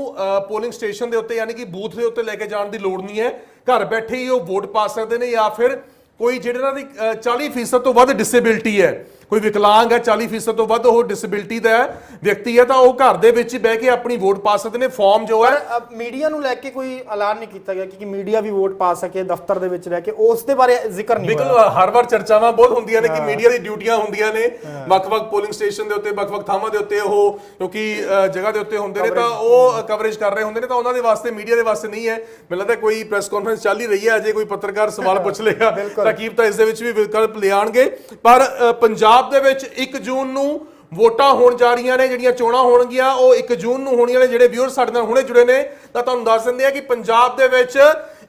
S4: ਪੋਲਿੰਗ ਸਟੇਸ਼ਨ ਦੇ ਉੱਤੇ ਯਾਨੀ ਕਿ ਬੂਥ ਦੇ ਉੱਤੇ ਲੈ ਕੇ ਜਾਣ ਦੀ ਲੋੜ ਨਹੀਂ ਹੈ। ਘਰ ਬੈਠੇ ਹੀ ਉਹ ਵੋਟ ਪਾ ਸਕਦੇ ਨੇ ਜਾਂ ਫਿਰ ਕੋਈ ਜਿਹੜੇ ਜਿਹੜਾ ਦੀ ਅ, 40% ਤੋਂ ਵੱਧ ਡਿਸੇਬਿਲਟੀ ਹੈ। ਕੋਈ ਵਿਕਲਾਂਗ ਹੈ 40% ਤੋਂ ਵੱਧ ਉਹ ਡਿਸੇਬਿਲਟੀ ਦਾ ਵਿਅਕਤੀ ਹੈ ਤਾਂ ਉਹ ਘਰ ਦੇ ਵਿੱਚ ਹੀ ਬਹਿ ਕੇ ਆਪਣੀ ਵੋਟ ਪਾ ਸਕਦੇ ਨੇ ਫਾਰਮ ਜੋ ਹੈ।
S3: ਮੀਡੀਆ ਨੂੰ ਲੈ ਕੇ ਕੋਈ ਐਲਾਨ ਨਹੀਂ ਕੀਤਾ ਗਿਆ ਕਿ ਮੀਡੀਆ ਵੀ ਵੋਟ ਪਾ ਸਕੇ ਦਫ਼ਤਰ ਦੇ ਵਿੱਚ ਰਹਿ ਕੇ ਉਸ ਦੇ ਬਾਰੇ ਜ਼ਿਕਰ ਨਹੀਂ ਹੋਇਆ।
S4: ਬਿਲਕੁਲ ਹਰ ਵਾਰ ਚਰਚਾਵਾਂ ਬਹੁਤ ਹੁੰਦੀਆਂ ਨੇ ਕਿ ਮੀਡੀਆ ਦੀ ਡਿਊਟੀਆਂ ਹੁੰਦੀਆਂ ਨੇ। ਵੱਖ-ਵੱਖ ਪੋਲਿੰਗ ਸਟੇਸ਼ਨ ਦੇ ਉੱਤੇ ਵੱਖ-ਵੱਖ ਥਾਵਾਂ ਦੇ ਉੱਤੇ ਉਹ ਕਿਉਂਕਿ ਜਗ੍ਹਾ ਦੇ ਉੱਤੇ ਹੁੰਦੇ ਨੇ ਤਾਂ ਉਹ ਕਵਰੇਜ ਕਰ ਰਹੇ ਹੁੰਦੇ ਨੇ ਤਾਂ ਉਹਨਾਂ ਦੇ ਵਾਸਤੇ ਮੀਡੀਆ ਦੇ ਵਾਸਤੇ ਨਹੀਂ ਹੈ। ਮੈਨੂੰ ਲੱਗਦਾ ਕੋਈ ਪ੍ਰੈਸ ਕਾਨਫਰੰਸ ਚੱਲ ਹੀ ਰਹੀ ਹੈ ਅਜੇ ਕੋਈ ਪੱਤਰਕਾਰ ਸਵਾਲ ਪੁੱਛ ਲੇਗਾ ਤਾਂ ਕੀ ਪਤਾ ਇਸ ਦੇ ਵਿੱਚ ਵੀ ਵਿਕਲਪ ਲਿਆਣਗੇ ਪਰ ਅ, ਪੰਜਾਬ ਦੇ ਵਿੱਚ 1 ਜੂਨ ਨੂੰ ਵੋਟਾਂ ਹੋਣ ਜਾ ਰਹੀਆਂ ਨੇ, ਜਿਹੜੀਆਂ ਚੋਣਾਂ ਹੋਣਗੀਆਂ, ਉਹ 1 ਜੂਨ ਨੂੰ ਹੋਣੀਆਂ ਨੇ, ਜਿਹੜੇ ਵਿਊਅਰ ਸਾਡੇ ਨਾਲ ਹੁਣੇ ਜੁੜੇ ਨੇ। ਤਾਂ ਤੁਹਾਨੂੰ ਦੱਸ ਦਿੰਦੇ ਆ ਕਿ ਪੰਜਾਬ ਦੇ ਵਿੱਚ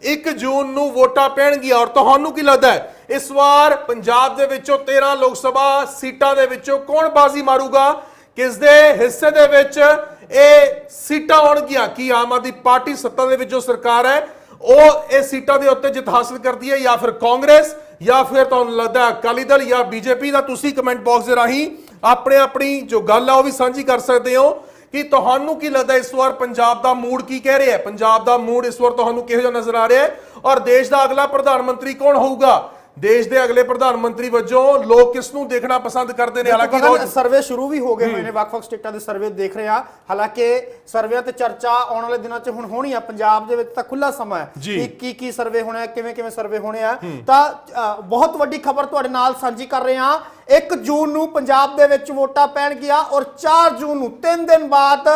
S4: 1 ਜੂਨ ਨੂੰ ਵੋਟਾਂ ਪੈਣਗੀਆਂ। ਔਰ ਤੁਹਾਨੂੰ ਕੀ ਲੱਗਦਾ ਹੈ? ਇਸ ਵਾਰ ਪੰਜਾਬ ਦੇ ਵਿੱਚੋਂ 13 ਲੋਕ ਸਭਾ ਸੀਟਾਂ ਦੇ ਵਿੱਚੋਂ ਕੌਣ ਬਾਜ਼ੀ ਮਾਰੂਗਾ? ਕਿਸ ਦੇ ਹਿੱਸੇ ਦੇ ਵਿੱਚ ਇਹ ਸੀਟਾਂ ਆਉਣਗੀਆਂ? ਕੀ ਆਮ ਆਦਮੀ ਪਾਰਟੀ ਸੱਤਾ ਦੇ ਵਿੱਚ ਜੋ ਸਰਕਾਰ ਹੈ? ਉਹ ਇਹ ਸੀਟਾਂ ਦੇ ਉੱਤੇ ਜਿੱਤ ਹਾਸਲ ਕਰਦੀ ਹੈ ਜਾਂ ਫਿਰ ਕਾਂਗਰਸ? ਜਾਂ ਫਿਰ ਤੁਹਾਨੂੰ ਲੱਗਦਾ ਅਕਾਲੀ ਦਲ ਜਾਂ ਬੀਜੇਪੀ ਦਾ ਤੁਸੀਂ ਕਮੈਂਟ ਬਾਕਸ ਦੇ ਰਾਹੀਂ ਆਪਣੇ ਆਪਣੀ ਜੋ ਗੱਲ ਆ ਉਹ ਵੀ ਸਾਂਝੀ ਕਰ ਸਕਦੇ ਹੋ ਕਿ ਤੁਹਾਨੂੰ ਕੀ ਲੱਗਦਾ ਇਸ ਵਾਰ ਪੰਜਾਬ ਦਾ ਮੂਡ ਕੀ ਕਹਿ ਰਿਹਾ ਹੈ? ਪੰਜਾਬ ਦਾ ਮੂਡ ਇਸ ਵਾਰ ਤੁਹਾਨੂੰ ਕਿਹੋ ਜਿਹਾ ਨਜ਼ਰ ਆ ਰਿਹਾ ਹੈ? ਔਰ ਦੇਸ਼ ਦਾ ਅਗਲਾ ਪ੍ਰਧਾਨ ਮੰਤਰੀ ਕੌਣ ਹੋਊਗਾ? ਦੇਸ਼ ਦੇ ਅਗਲੇ ਪ੍ਰਧਾਨ ਮੰਤਰੀ ਵਜੋਂ ਲੋਕ ਕਿਸ ਨੂੰ ਦੇਖਣਾ ਪਸੰਦ ਕਰਦੇ ਨੇ। ਹਾਲਾਂਕਿ ਰੋਜ਼
S3: ਸਰਵੇ ਸ਼ੁਰੂ ਵੀ ਹੋ ਗਏ ਹੋਏ ਨੇ ਵੱਖ-ਵੱਖ ਸਟੇਟਾਂ ਦੇ ਸਰਵੇ ਦੇਖ ਰਹੇ ਆ। ਹਾਲਾਂਕਿ ਸਰਵੇ ਤੇ ਚਰਚਾ ਆਉਣ ਵਾਲੇ ਦਿਨਾਂ 'ਚ ਹੁਣ ਹੋਣੀ ਆ। ਪੰਜਾਬ ਦੇ ਵਿੱਚ ਤਾਂ ਖੁੱਲਾ ਸਮਾਂ ਹੈ। ਕਿ ਕੀ ਕੀ ਸਰਵੇ ਹੋਣਾ ਹੈ ਕਿਵੇਂ ਕਿਵੇਂ ਸਰਵੇ ਹੋਣੇ ਆ। ਤਾਂ ਬਹੁਤ ਵੱਡੀ ਖਬਰ ਤੁਹਾਡੇ ਨਾਲ ਸਾਂਝੀ ਕਰ ਰਹੇ ਹਾਂ। 1 ਜੂਨ ਨੂੰ ਪੰਜਾਬ ਦੇ ਵਿੱਚ ਵੋਟਾਂ ਪੈਣਗੀਆਂ ਔਰ 4 ਜੂਨ ਨੂੰ 3 ਦਿਨ ਬਾਅਦ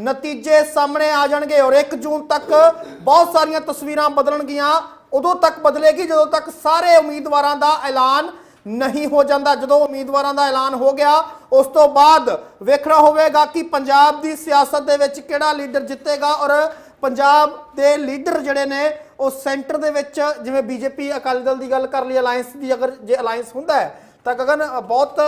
S3: ਨਤੀਜੇ ਸਾਹਮਣੇ ਆ ਜਾਣਗੇ ਔਰ 1 ਜੂਨ ਤੱਕ ਬਹੁਤ ਸਾਰੀਆਂ ਤਸਵੀਰਾਂ ਬਦਲਣਗੀਆਂ। ਉਦੋਂ ਤੱਕ ਬਦਲੇਗੀ ਜਦੋਂ ਤੱਕ ਸਾਰੇ ਉਮੀਦਵਾਰਾਂ ਦਾ ਐਲਾਨ ਨਹੀਂ ਹੋ ਜਾਂਦਾ। ਜਦੋਂ ਉਮੀਦਵਾਰਾਂ ਦਾ ਐਲਾਨ ਹੋ ਗਿਆ, ਉਸ ਤੋਂ ਬਾਅਦ ਵੇਖਣਾ ਹੋਵੇਗਾ ਕਿ ਪੰਜਾਬ ਦੀ ਸਿਆਸਤ ਦੇ ਵਿੱਚ ਕਿਹੜਾ ਲੀਡਰ ਜਿੱਤੇਗਾ ਔਰ ਪੰਜਾਬ ਦੇ ਲੀਡਰ ਜਿਹੜੇ ਨੇ, ਉਹ ਸੈਂਟਰ ਦੇ ਵਿੱਚ ਜਿਵੇਂ ਬੀਜੇਪੀ ਅਕਾਲੀ ਦਲ ਦੀ ਗੱਲ ਕਰ ਲਈ ਅਲਾਈਅੰਸ ਦੀ ਅਗਰ ਜੇ ਅਲਾਈਅੰਸ ਹੁੰਦਾ ਹੈ, ਤਾਂ ਗਗਨ ਬਹੁਤ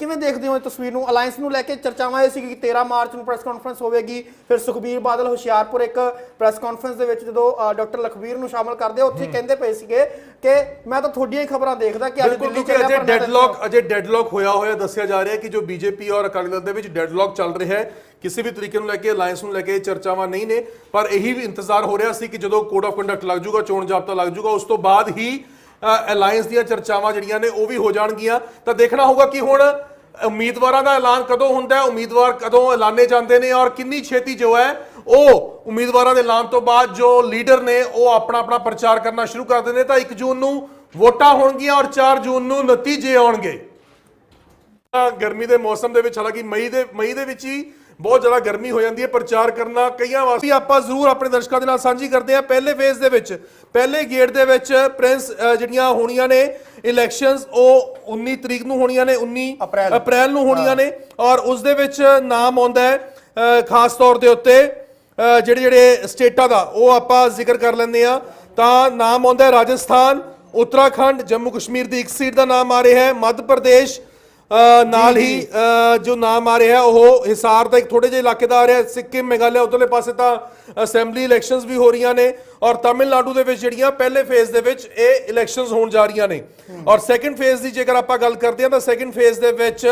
S3: ਕਿਵੇਂ ਦੇਖਦੇ ਹੋ ਇਹ ਤਸਵੀਰ ਨੂੰ? ਅਲਾਈਅੰਸ ਨੂੰ ਲੈ ਕੇ ਚਰਚਾਵਾਂ ਇਹ ਸੀ ਕਿ 13 ਮਾਰਚ ਨੂੰ ਪ੍ਰੈਸ ਕਾਨਫਰੰਸ ਹੋਵੇਗੀ ਫਿਰ ਸੁਖਬੀਰ ਬਾਦਲ ਹੁਸ਼ਿਆਰਪੁਰ ਇੱਕ ਪ੍ਰੈਸ ਕਾਨਫਰੰਸ ਦੇ ਵਿੱਚ ਜਦੋਂ ਡਾਕਟਰ ਲਖਬੀਰ ਨੂੰ ਸ਼ਾਮਲ ਕਰਦੇ ਉੱਥੇ ਕਹਿੰਦੇ ਪਏ ਸੀਗੇ ਕਿ ਮੈਂ ਤਾਂ ਤੁਹਾਡੀਆਂ ਹੀ ਖਬਰਾਂ ਦੇਖਦਾ ਕਿ ਅੱਜ ਦਿੱਲੀ ਚੱਲਿਆ
S4: ਅਜੇ ਡੈਡਲੌਕ ਅਜੇ ਡੈਡਲੌਕ ਹੋਇਆ ਹੋਇਆ ਦੱਸਿਆ ਜਾ ਰਿਹਾ ਕਿ ਜੋ ਬੀਜੇਪੀ ਔਰ ਅਕਾਲੀ ਦਲ ਦੇ ਵਿੱਚ ਡੈਡਲੌਕ ਚੱਲ ਰਿਹਾ ਹੈ ਕਿਸੇ ਵੀ ਤਰੀਕੇ ਨੂੰ ਲੈ ਕੇ ਅਲਾਈਅੰਸ ਨੂੰ ਲੈ ਕੇ ਚਰਚਾਵਾਂ ਨਹੀਂ ਨੇ ਪਰ ਇਹੀ ਵੀ ਇੰਤਜ਼ਾਰ ਹੋ ਰਿਹਾ ਸੀ ਕਿ ਜਦੋਂ ਕੋਡ ਆਫ ਕੰਡਕਟ ਲੱਗ ਜਾਊਗਾ ਚੋਣ ਜਾਬਤਾ ਲੱਗ ਜਾਊਗਾ ਉਸ ਤੋਂ ਬਾਅਦ ਹੀ ਅਲਾਈਅੰਸ ਦੀਆਂ ਚਰਚਾਵਾਂ ਜਿਹੜੀਆਂ ਨੇ, ਉਹ ਵੀ ਹੋ ਜਾਣਗੀਆਂ। ਤਾਂ ਦੇਖਣਾ ਹੋਊਗਾ ਕਿ ਹੁਣ ਉਮੀਦਵਾਰਾਂ ਦਾ ਐਲਾਨ ਕਦੋਂ ਹੁੰਦਾ ਹੈ, ਉਮੀਦਵਾਰ ਕਦੋਂ ਐਲਾਨੇ ਜਾਂਦੇ ਨੇ ਔਰ ਕਿੰਨੀ ਛੇਤੀ ਜੋ ਹੈ, ਉਹ ਉਮੀਦਵਾਰਾਂ ਦੇ ਐਲਾਨ ਤੋਂ ਬਾਅਦ ਜੋ ਲੀਡਰ ਨੇ, ਉਹ ਆਪਣਾ ਆਪਣਾ ਪ੍ਰਚਾਰ ਕਰਨਾ ਸ਼ੁਰੂ ਕਰਦੇ ਨੇ। ਤਾਂ 1 ਜੂਨ ਨੂੰ ਵੋਟਾਂ ਹੋਣਗੀਆਂ ਔਰ 4 ਜੂਨ ਨੂੰ ਨਤੀਜੇ ਆਉਣਗੇ। ਗਰਮੀ ਦੇ ਮੌਸਮ ਦੇ ਵਿੱਚ, ਹਾਲਾਂਕਿ ਮਈ ਦੇ ਮਈ ਦੇ ਵਿੱਚ ਹੀ ਬਹੁਤ ਜ਼ਿਆਦਾ ਗਰਮੀ ਹੋ ਜਾਂਦੀ ਹੈ ਪ੍ਰਚਾਰ ਕਰਨਾ ਕਈਆਂ ਵਾਸਤੇ। ਆਪਾਂ ਜ਼ਰੂਰ ਆਪਣੇ ਦਰਸ਼ਕਾਂ ਦੇ ਨਾਲ ਸਾਂਝੀ ਕਰਦੇ ਹਾਂ। ਪਹਿਲੇ ਫੇਜ਼ ਦੇ ਵਿੱਚ ਪਹਿਲੇ ਗੇੜ ਦੇ ਵਿੱਚ ਪ੍ਰਿੰਸ ਜਿਹੜੀਆਂ ਹੋਣੀਆਂ ਨੇ ਇਲੈਕਸ਼ਨਸ ਉਹ 19 ਤਰੀਕ ਨੂੰ ਹੋਣੀਆਂ ਨੇ 19
S3: ਅਪ੍ਰੈਲ।
S4: ਨੂੰ। ਹੋਣੀਆਂ ਨੇ ਔਰ ਉਸ ਦੇ ਵਿੱਚ ਨਾਮ ਆਉਂਦਾ ਹੈ ਖਾਸ ਤੌਰ ਦੇ ਉੱਤੇ ਜਿਹੜੇ ਜਿਹੜੇ ਸਟੇਟਾਂ ਦਾ ਉਹ ਆਪਾਂ ਜ਼ਿਕਰ ਕਰ ਲੈਂਦੇ ਆ ਤਾਂ ਨਾਮ ਆਉਂਦਾ ਹੈ ਰਾਜਸਥਾਨ ਉੱਤਰਾਖੰਡ ਜੰਮੂ ਕਸ਼ਮੀਰ ਦੀ ਇੱਕ ਸੀਟ ਦਾ ਨਾਮ ਆ ਰਿਹਾ ਹੈ ਮੱਧ ਪ੍ਰਦੇਸ਼ ਨਾਲ ਹੀ ਜੋ। ਨਾਮ ਆ ਰਿਹਾ ਉਹ ਹਿਸਾਰ ਦਾ ਇੱਕ ਥੋੜੇ ਜਿਹੇ ਇਲਾਕੇ ਦਾ ਆ ਰਿਹਾ ਸਿੱਕਿਮ ਮੇਘਾਲਿਆ ਉਧਰਲੇ ਪਾਸੇ ਤਾਂ ਅਸੈਂਬਲੀ ਇਲੈਕਸ਼ਨਸ ਵੀ ਹੋ ਰਹੀਆਂ ਨੇ ਔਰ ਤਾਮਿਲਨਾਡੂ ਦੇ ਵਿੱਚ ਜਿਹੜੀਆਂ ਪਹਿਲੇ ਫੇਜ਼ ਦੇ ਵਿੱਚ ਇਹ ਇਲੈਕਸ਼ਨਸ ਹੋਣ ਜਾ ਰਹੀਆਂ ਨੇ। ਔਰ ਸੈਕੰਡ ਫੇਜ਼ ਦੀ ਜੇਕਰ ਆਪਾਂ ਗੱਲ ਕਰਦੇ ਹਾਂ ਤਾਂ ਸੈਕੰਡ ਫੇਜ਼ ਦੇ ਵਿੱਚ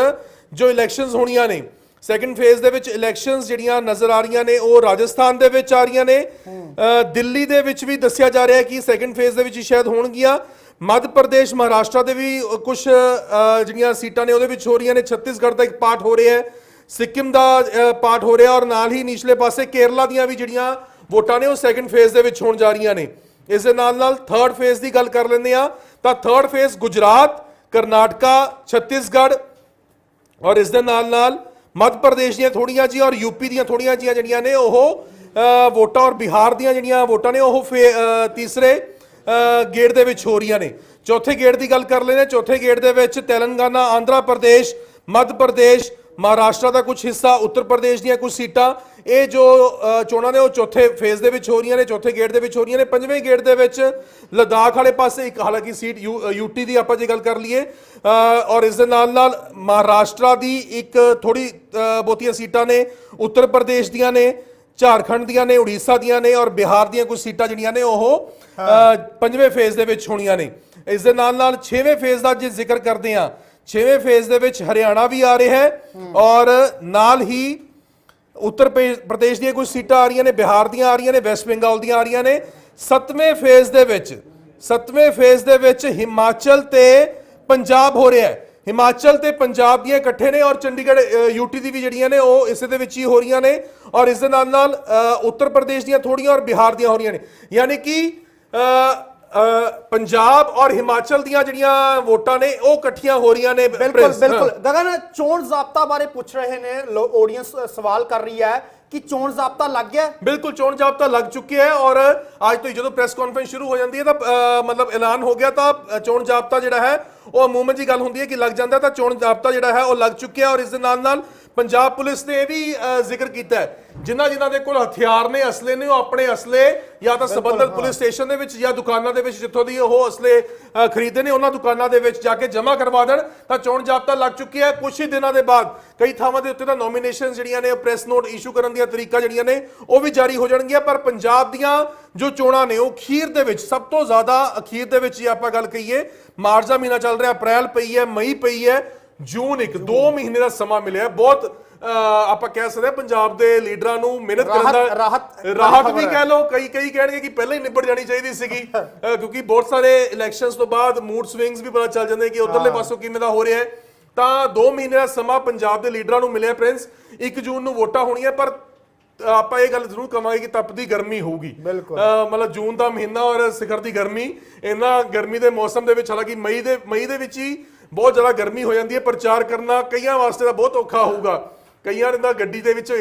S4: ਜੋ ਇਲੈਕਸ਼ਨਸ ਹੋਣੀਆਂ ਨੇ ਸੈਕੰਡ ਫੇਜ਼ ਦੇ ਵਿੱਚ ਇਲੈਕਸ਼ਨਸ ਜਿਹੜੀਆਂ ਨਜ਼ਰ ਆ ਰਹੀਆਂ ਨੇ ਉਹ ਰਾਜਸਥਾਨ ਦੇ ਵਿੱਚ ਆ ਰਹੀਆਂ ਨੇ। ਦਿੱਲੀ ਦੇ ਵਿੱਚ ਵੀ ਦੱਸਿਆ ਜਾ ਰਿਹਾ ਹੈ ਕਿ ਸੈਕੰਡ ਫੇਜ਼ ਦੇ ਵਿੱਚ ਸ਼ਾਇਦ ਹੋਣਗੀਆਂ। ਮੱਧ ਪ੍ਰਦੇਸ਼, ਮਹਾਰਾਸ਼ਟਰ ਦੇ ਵੀ ਕੁਝ ਜਿਹੜੀਆਂ ਸੀਟਾਂ ਨੇ, ਉਹਦੇ ਵਿੱਚ ਹੋ ਰਹੀਆਂ ਨੇ, ਛੱਤੀਸਗੜ੍ਹ ਦਾ ਇੱਕ ਪਾਰਟ ਹੋ ਰਿਹਾ ਹੈ। ਸਿੱਕਿਮ ਦਾ ਪਾਰਟ ਹੋ ਰਿਹਾ ਔਰ ਨਾਲ ਹੀ ਨਿਚਲੇ ਪਾਸੇ ਕੇਰਲਾ ਦੀਆਂ ਵੀ ਜਿਹੜੀਆਂ ਵੋਟਾਂ ਨੇ, ਉਹ ਸੈਕੰਡ ਫੇਜ਼ ਦੇ ਵਿੱਚ ਹੋਣ ਜਾ ਰਹੀਆਂ ਨੇ। ਇਸ ਦੇ ਨਾਲ ਨਾਲ ਥਰਡ ਫੇਜ਼ ਦੀ ਗੱਲ ਕਰ ਲੈਂਦੇ ਆ ਤਾਂ ਥਰਡ ਫੇਜ਼ ਗੁਜਰਾਤ, ਕਰਨਾਟਕਾ, ਛੱਤੀਸਗੜ੍ਹ ਔਰ ਇਸ ਦੇ ਨਾਲ ਨਾਲ ਮੱਧ ਪ੍ਰਦੇਸ਼ ਦੀਆਂ ਥੋੜੀਆਂ ਜਿਹੀਆਂ ਔਰ ਯੂਪੀ ਦੀਆਂ ਥੋੜੀਆਂ ਜਿਹੀਆਂ ਜਿਹੜੀਆਂ ਨੇ, ਉਹ ਵੋਟਾਂ ਔਰ ਬਿਹਾਰ ਦੀਆਂ ਜਿਹੜੀਆਂ ਵੋਟਾਂ ਨੇ, ਉਹ ਫੇ- ਤੀਸਰੇ ਗੇਟ ਦੇ ਵਿੱਚ ਹੋ ਰਹੀਆਂ ਨੇ। ਚੌਥੇ ਗੇਟ ਦੀ ਗੱਲ ਕਰ ਲੈਨੇ ਚੌਥੇ ਗੇਟ ਦੇ ਵਿੱਚ ਤੇਲੰਗਾਨਾ, ਆਂਧਰਾ ਪ੍ਰਦੇਸ਼, ਮੱਧ ਪ੍ਰਦੇਸ਼, ਮਹਾਰਾਸ਼ਟਰ ਦਾ ਕੁਝ ਹਿੱਸਾ, ਉੱਤਰ ਪ੍ਰਦੇਸ਼ ਦੀਆਂ ਕੁਝ ਸੀਟਾਂ। ਇਹ ਜੋ ਚੋਣਾਂ ਨੇ ਉਹ ਚੌਥੇ ਫੇਜ਼ ਦੇ ਵਿੱਚ ਹੋ ਰਹੀਆਂ ਨੇ, ਚੌਥੇ ਗੇੜ ਦੇ ਵਿੱਚ ਹੋ ਰਹੀਆਂ ਨੇ। ਪੰਜਵੇਂ ਗੇੜ ਦੇ ਵਿੱਚ ਲਦਾਖ ਵਾਲੇ ਪਾਸੇ ਇੱਕ ਹਾਲਾਂਕਿ ਸੀਟ ਯੂਟੀ ਦੀ ਆਪਾਂ ਜੇ ਗੱਲ ਕਰ ਲਈਏ ਔਰ ਇਸ ਦੇ ਨਾਲ ਨਾਲ ਮਹਾਰਾਸ਼ਟਰ ਦੀ ਇੱਕ ਥੋੜੀ ਬਹੁਤੀਆਂ ਸੀਟਾਂ ਨੇ, ਉੱਤਰ ਪ੍ਰਦੇਸ਼ ਦੀਆਂ ਨੇ ਝਾਰਖੰਡ ਦੀਆਂ ਨੇ ਉੜੀਸਾ ਦੀਆਂ ਨੇ ਔਰ ਬਿਹਾਰ ਦੀਆਂ ਕੁਝ ਸੀਟਾਂ ਜਿਹੜੀਆਂ ਨੇ ਉਹ ਪੰਜਵੇਂ ਫੇਜ਼ ਦੇ ਵਿੱਚ ਹੋਣੀਆਂ ਨੇ। ਇਸ ਦੇ ਨਾਲ ਨਾਲ ਛੇਵੇਂ ਫੇਜ਼ ਦਾ ਜੇ ਜ਼ਿਕਰ ਕਰਦੇ ਆ ਛੇਵੇਂ ਫੇਜ਼ ਦੇ ਵਿੱਚ ਹਰਿਆਣਾ ਵੀ ਆ ਰਿਹਾ ਹੈ ਔਰ ਨਾਲ ਹੀ ਉੱਤਰ ਪ੍ਰਦੇ- ਪ੍ਰਦੇਸ਼ ਦੀਆਂ ਕੁਝ ਸੀਟਾਂ ਆ ਰਹੀਆਂ ਨੇ ਬਿਹਾਰ ਦੀਆਂ ਆ ਰਹੀਆਂ ਨੇ ਵੈਸਟ ਬੰਗਾਲ ਦੀਆਂ ਆ ਰਹੀਆਂ ਨੇ। ਸੱਤਵੇਂ ਫੇਜ਼ ਦੇ ਵਿੱਚ ਸੱਤਵੇਂ ਫੇਜ਼ ਦੇ ਵਿੱਚ ਹਿਮਾਚਲ ਤੇ ਪੰਜਾਬ ਹੋ ਰਿਹਾ ਹੈ। ਹਿਮਾਚਲ ਤੇ ਪੰਜਾਬ ਦੀਆਂ ਇਕੱਠੇ ਨੇ ਔਰ ਚੰਡੀਗੜ੍ਹ ਯੂਟੀ ਦੀ ਵੀ ਜਿਹੜੀਆਂ ਨੇ ਉਹ ਇਸੇ ਦੇ ਵਿੱਚ ਹੀ ਹੋ ਰਹੀਆਂ ਨੇ ਔਰ ਇਸ ਦੇ ਨਾਲ ਨਾਲ ਉੱਤਰ ਪ੍ਰਦੇਸ਼ ਦੀਆਂ ਥੋੜੀਆਂ ਔਰ ਬਿਹਾਰ ਦੀਆਂ ਹੋ ਰਹੀਆਂ ਨੇ। ਯਾਨੀ ਕਿ ਪੰਜਾਬ ਔਰ ਹਿਮਾਚਲ ਦੀਆਂ ਜਿਹੜੀਆਂ ਵੋਟਾਂ ਨੇ ਉਹ ਇਕੱਠੀਆਂ ਹੋ ਰਹੀਆਂ ਨੇ
S3: ਬਿਲਕੁਲ। ਬਿਲਕੁਲ। ਗਗਨ ਚੋਣ ਜ਼ਾਬਤਾ ਬਾਰੇ ਪੁੱਛ ਰਹੇ ਨੇ ਆਡੀਅנס ਸਵਾਲ ਕਰ ਰਹੀ ਹੈ। ਕਿ ਚੋਣ ਜ਼ਾਬਤਾ ਲੱਗ ਗਿਆ?
S4: ਬਿਲਕੁਲ ਚੋਣ ਜਾਬਤਾ ਲੱਗ ਚੁੱਕਿਆ ਹੈ ਔਰ ਅੱਜ ਤੋਂ ਜਦੋਂ ਪ੍ਰੈਸ ਕਾਨਫਰੰਸ ਸ਼ੁਰੂ ਹੋ ਜਾਂਦੀ ਹੈ ਤਾਂ ਅ, ਮਤਲਬ ਐਲਾਨ ਹੋ ਗਿਆ ਤਾਂ ਚੋਣ ਜਾਬਤਾ ਜਿਹੜਾ ਹੈ ਉਹ ਅਮੂਮਨ ਜੀ ਗੱਲ ਹੁੰਦੀ ਹੈ ਕਿ ਲੱਗ ਜਾਂਦਾ ਤਾਂ ਚੋਣ ਜਾਬਤਾ ਜਿਹੜਾ ਹੈ ਉਹ ਲੱਗ ਚੁੱਕਿਆ ਔਰ ਇਸ ਦੇ ਨਾਲ ਨਾਲ ਪੰਜਾਬ ਪੁਲਿਸ ਨੇ ਇਹ ਵੀ ਅ, ਜ਼ਿਕਰ ਕੀਤਾ ਹੈ। ਜਿਨ੍ਹਾਂ ਜਿਨ੍ਹਾਂ ਦੇ ਕੋਲ ਹਥਿਆਰ ਨੇ ਅਸਲੇ ਨੇ ਉਹ ਆਪਣੇ ਅਸਲੇ ਜਾਂ ਤਾਂ ਸੰਬੰਧਿਤ ਪੁਲਿਸ ਸਟੇਸ਼ਨ ਦੇ ਵਿੱਚ ਜਾਂ ਦੁਕਾਨਾਂ ਦੇ ਵਿੱਚ ਜਿੱਥੋਂ ਦੀ ਉਹ ਅਸਲੇ ਅ, ਖਰੀਦੇ ਨੇ ਉਹਨਾਂ ਦੁਕਾਨਾਂ ਦੇ ਵਿੱਚ ਜਾ ਕੇ ਜਮ੍ਹਾਂ ਕਰਵਾ ਦੇਣ। ਤਾਂ ਚੋਣ ਜਾਬਤਾ ਲੱਗ ਚੁੱਕਿਆ ਹੈ। ਕੁਝ ਹੀ ਦਿਨਾਂ ਦੇ ਬਾਅਦ ਕਈ ਥਾਵਾਂ ਦੇ ਉੱਤੇ ਤਾਂ ਨੋਮੀਨੇਸ਼ਨ ਜਿਹੜੀਆਂ ਨੇ ਪ੍ਰੈਸ ਨੋਟ ਇਸ਼ੂ ਕਰਨ ਦੀਆਂ ਤਰੀਕਾ ਜਿਹੜੀਆਂ ਨੇ ਉਹ ਵੀ ਜਾਰੀ ਹੋ ਜਾਣਗੀਆਂ। ਪਰ ਪੰਜਾਬ ਦੀਆਂ ਜੋ ਚੋਣਾਂ ਨੇ ਉਹ ਅਖੀਰ ਦੇ ਵਿੱਚ ਸਭ ਤੋਂ ਜ਼ਿਆਦਾ ਅਖੀਰ ਦੇ ਵਿੱਚ ਜੇ ਆਪਾਂ ਗੱਲ ਕਹੀਏ ਮਾਰਚ ਦਾ ਮਹੀਨਾ ਚੱਲ ਰਿਹਾ ਅਪ੍ਰੈਲ ਪਈ ਹੈ ਮਈ ਪਈ ਹੈ। ਜੂਨ ਇੱਕ 2 ਮਹੀਨੇ ਦਾ ਸਮਾਂ ਮਿਲਿਆ। ਬਹੁਤ ਆਪਾਂ ਕਹਿ ਸਕਦੇ ਹਾਂ ਪੰਜਾਬ ਦੇ ਲੀਡਰਾਂ ਨੂੰ ਮਿਹਨਤ ਕਰਨ ਦਾ
S3: ਰਾਹਤ-
S4: ਰਾਹਤ ਵੀ। ਕਹਿ ਲਓ ਕਈ ਕਈ ਕਹਿਣਗੇ ਕਿ ਪਹਿਲਾਂ ਹੀ ਨਿਬੜ ਜਾਣੀ ਚਾਹੀਦੀ ਸੀਗੀ ਕਿਉਂਕਿ ਬਹੁਤ ਸਾਰੇ ਇਲੈਕਸ਼ਨਸ ਤੋਂ ਬਾਅਦ ਮੂਡ ਸਵਿੰਗਸ ਵੀ ਪਤਾ ਚੱਲ ਜਾਂਦੇ ਕਿ ਉਧਰਲੇ ਪਾਸੋਂ ਕਿਵੇਂ ਦਾ ਹੋ ਰਿਹਾ ਹੈ। ਤਾਂ 2 ਮਹੀਨੇ ਦਾ ਸਮਾਂ ਪੰਜਾਬ ਦੇ ਲੀਡਰਾਂ ਨੂੰ ਮਿਲਿਆ ਪ੍ਰਿੰਸ 1 ਜੂਨ ਨੂੰ ਵੋਟਾਂ ਹੋਣੀਆਂ ਪਰ ਆਪਾਂ ਇਹ ਗੱਲ ਜ਼ਰੂਰ ਕਵਾਂਗੇ ਕਿ ਤਪਦੀ ਗਰਮੀ ਹੋਊਗੀ। ਮਤਲਬ ਜੂਨ ਦਾ ਮਹੀਨਾ ਔਰ ਸਿਖਰ ਦੀ ਗਰਮੀ ਇਹਨਾਂ ਗਰਮੀ ਦੇ ਮੌਸਮ ਦੇ ਵਿੱਚ ਹਾਲਾਂਕਿ ਮਈ ਦੇ ਮਈ ਦੇ ਵਿੱਚ ਹੀ ਬਹੁਤ ਜ਼ਿਆਦਾ ਗਰਮੀ ਹੋ ਜਾਂਦੀ ਹੈ, ਪ੍ਰਚਾਰ ਕਰਨਾ ਕਈਆਂ ਵਾਸਤੇ ਤਾਂ ਬਹੁਤ ਔਖਾ ਹੋਊਗਾ। ਕਈਆਂ ਨੇ ਤਾਂ ਗੱਡੀ ਦੇ ਵਿੱਚ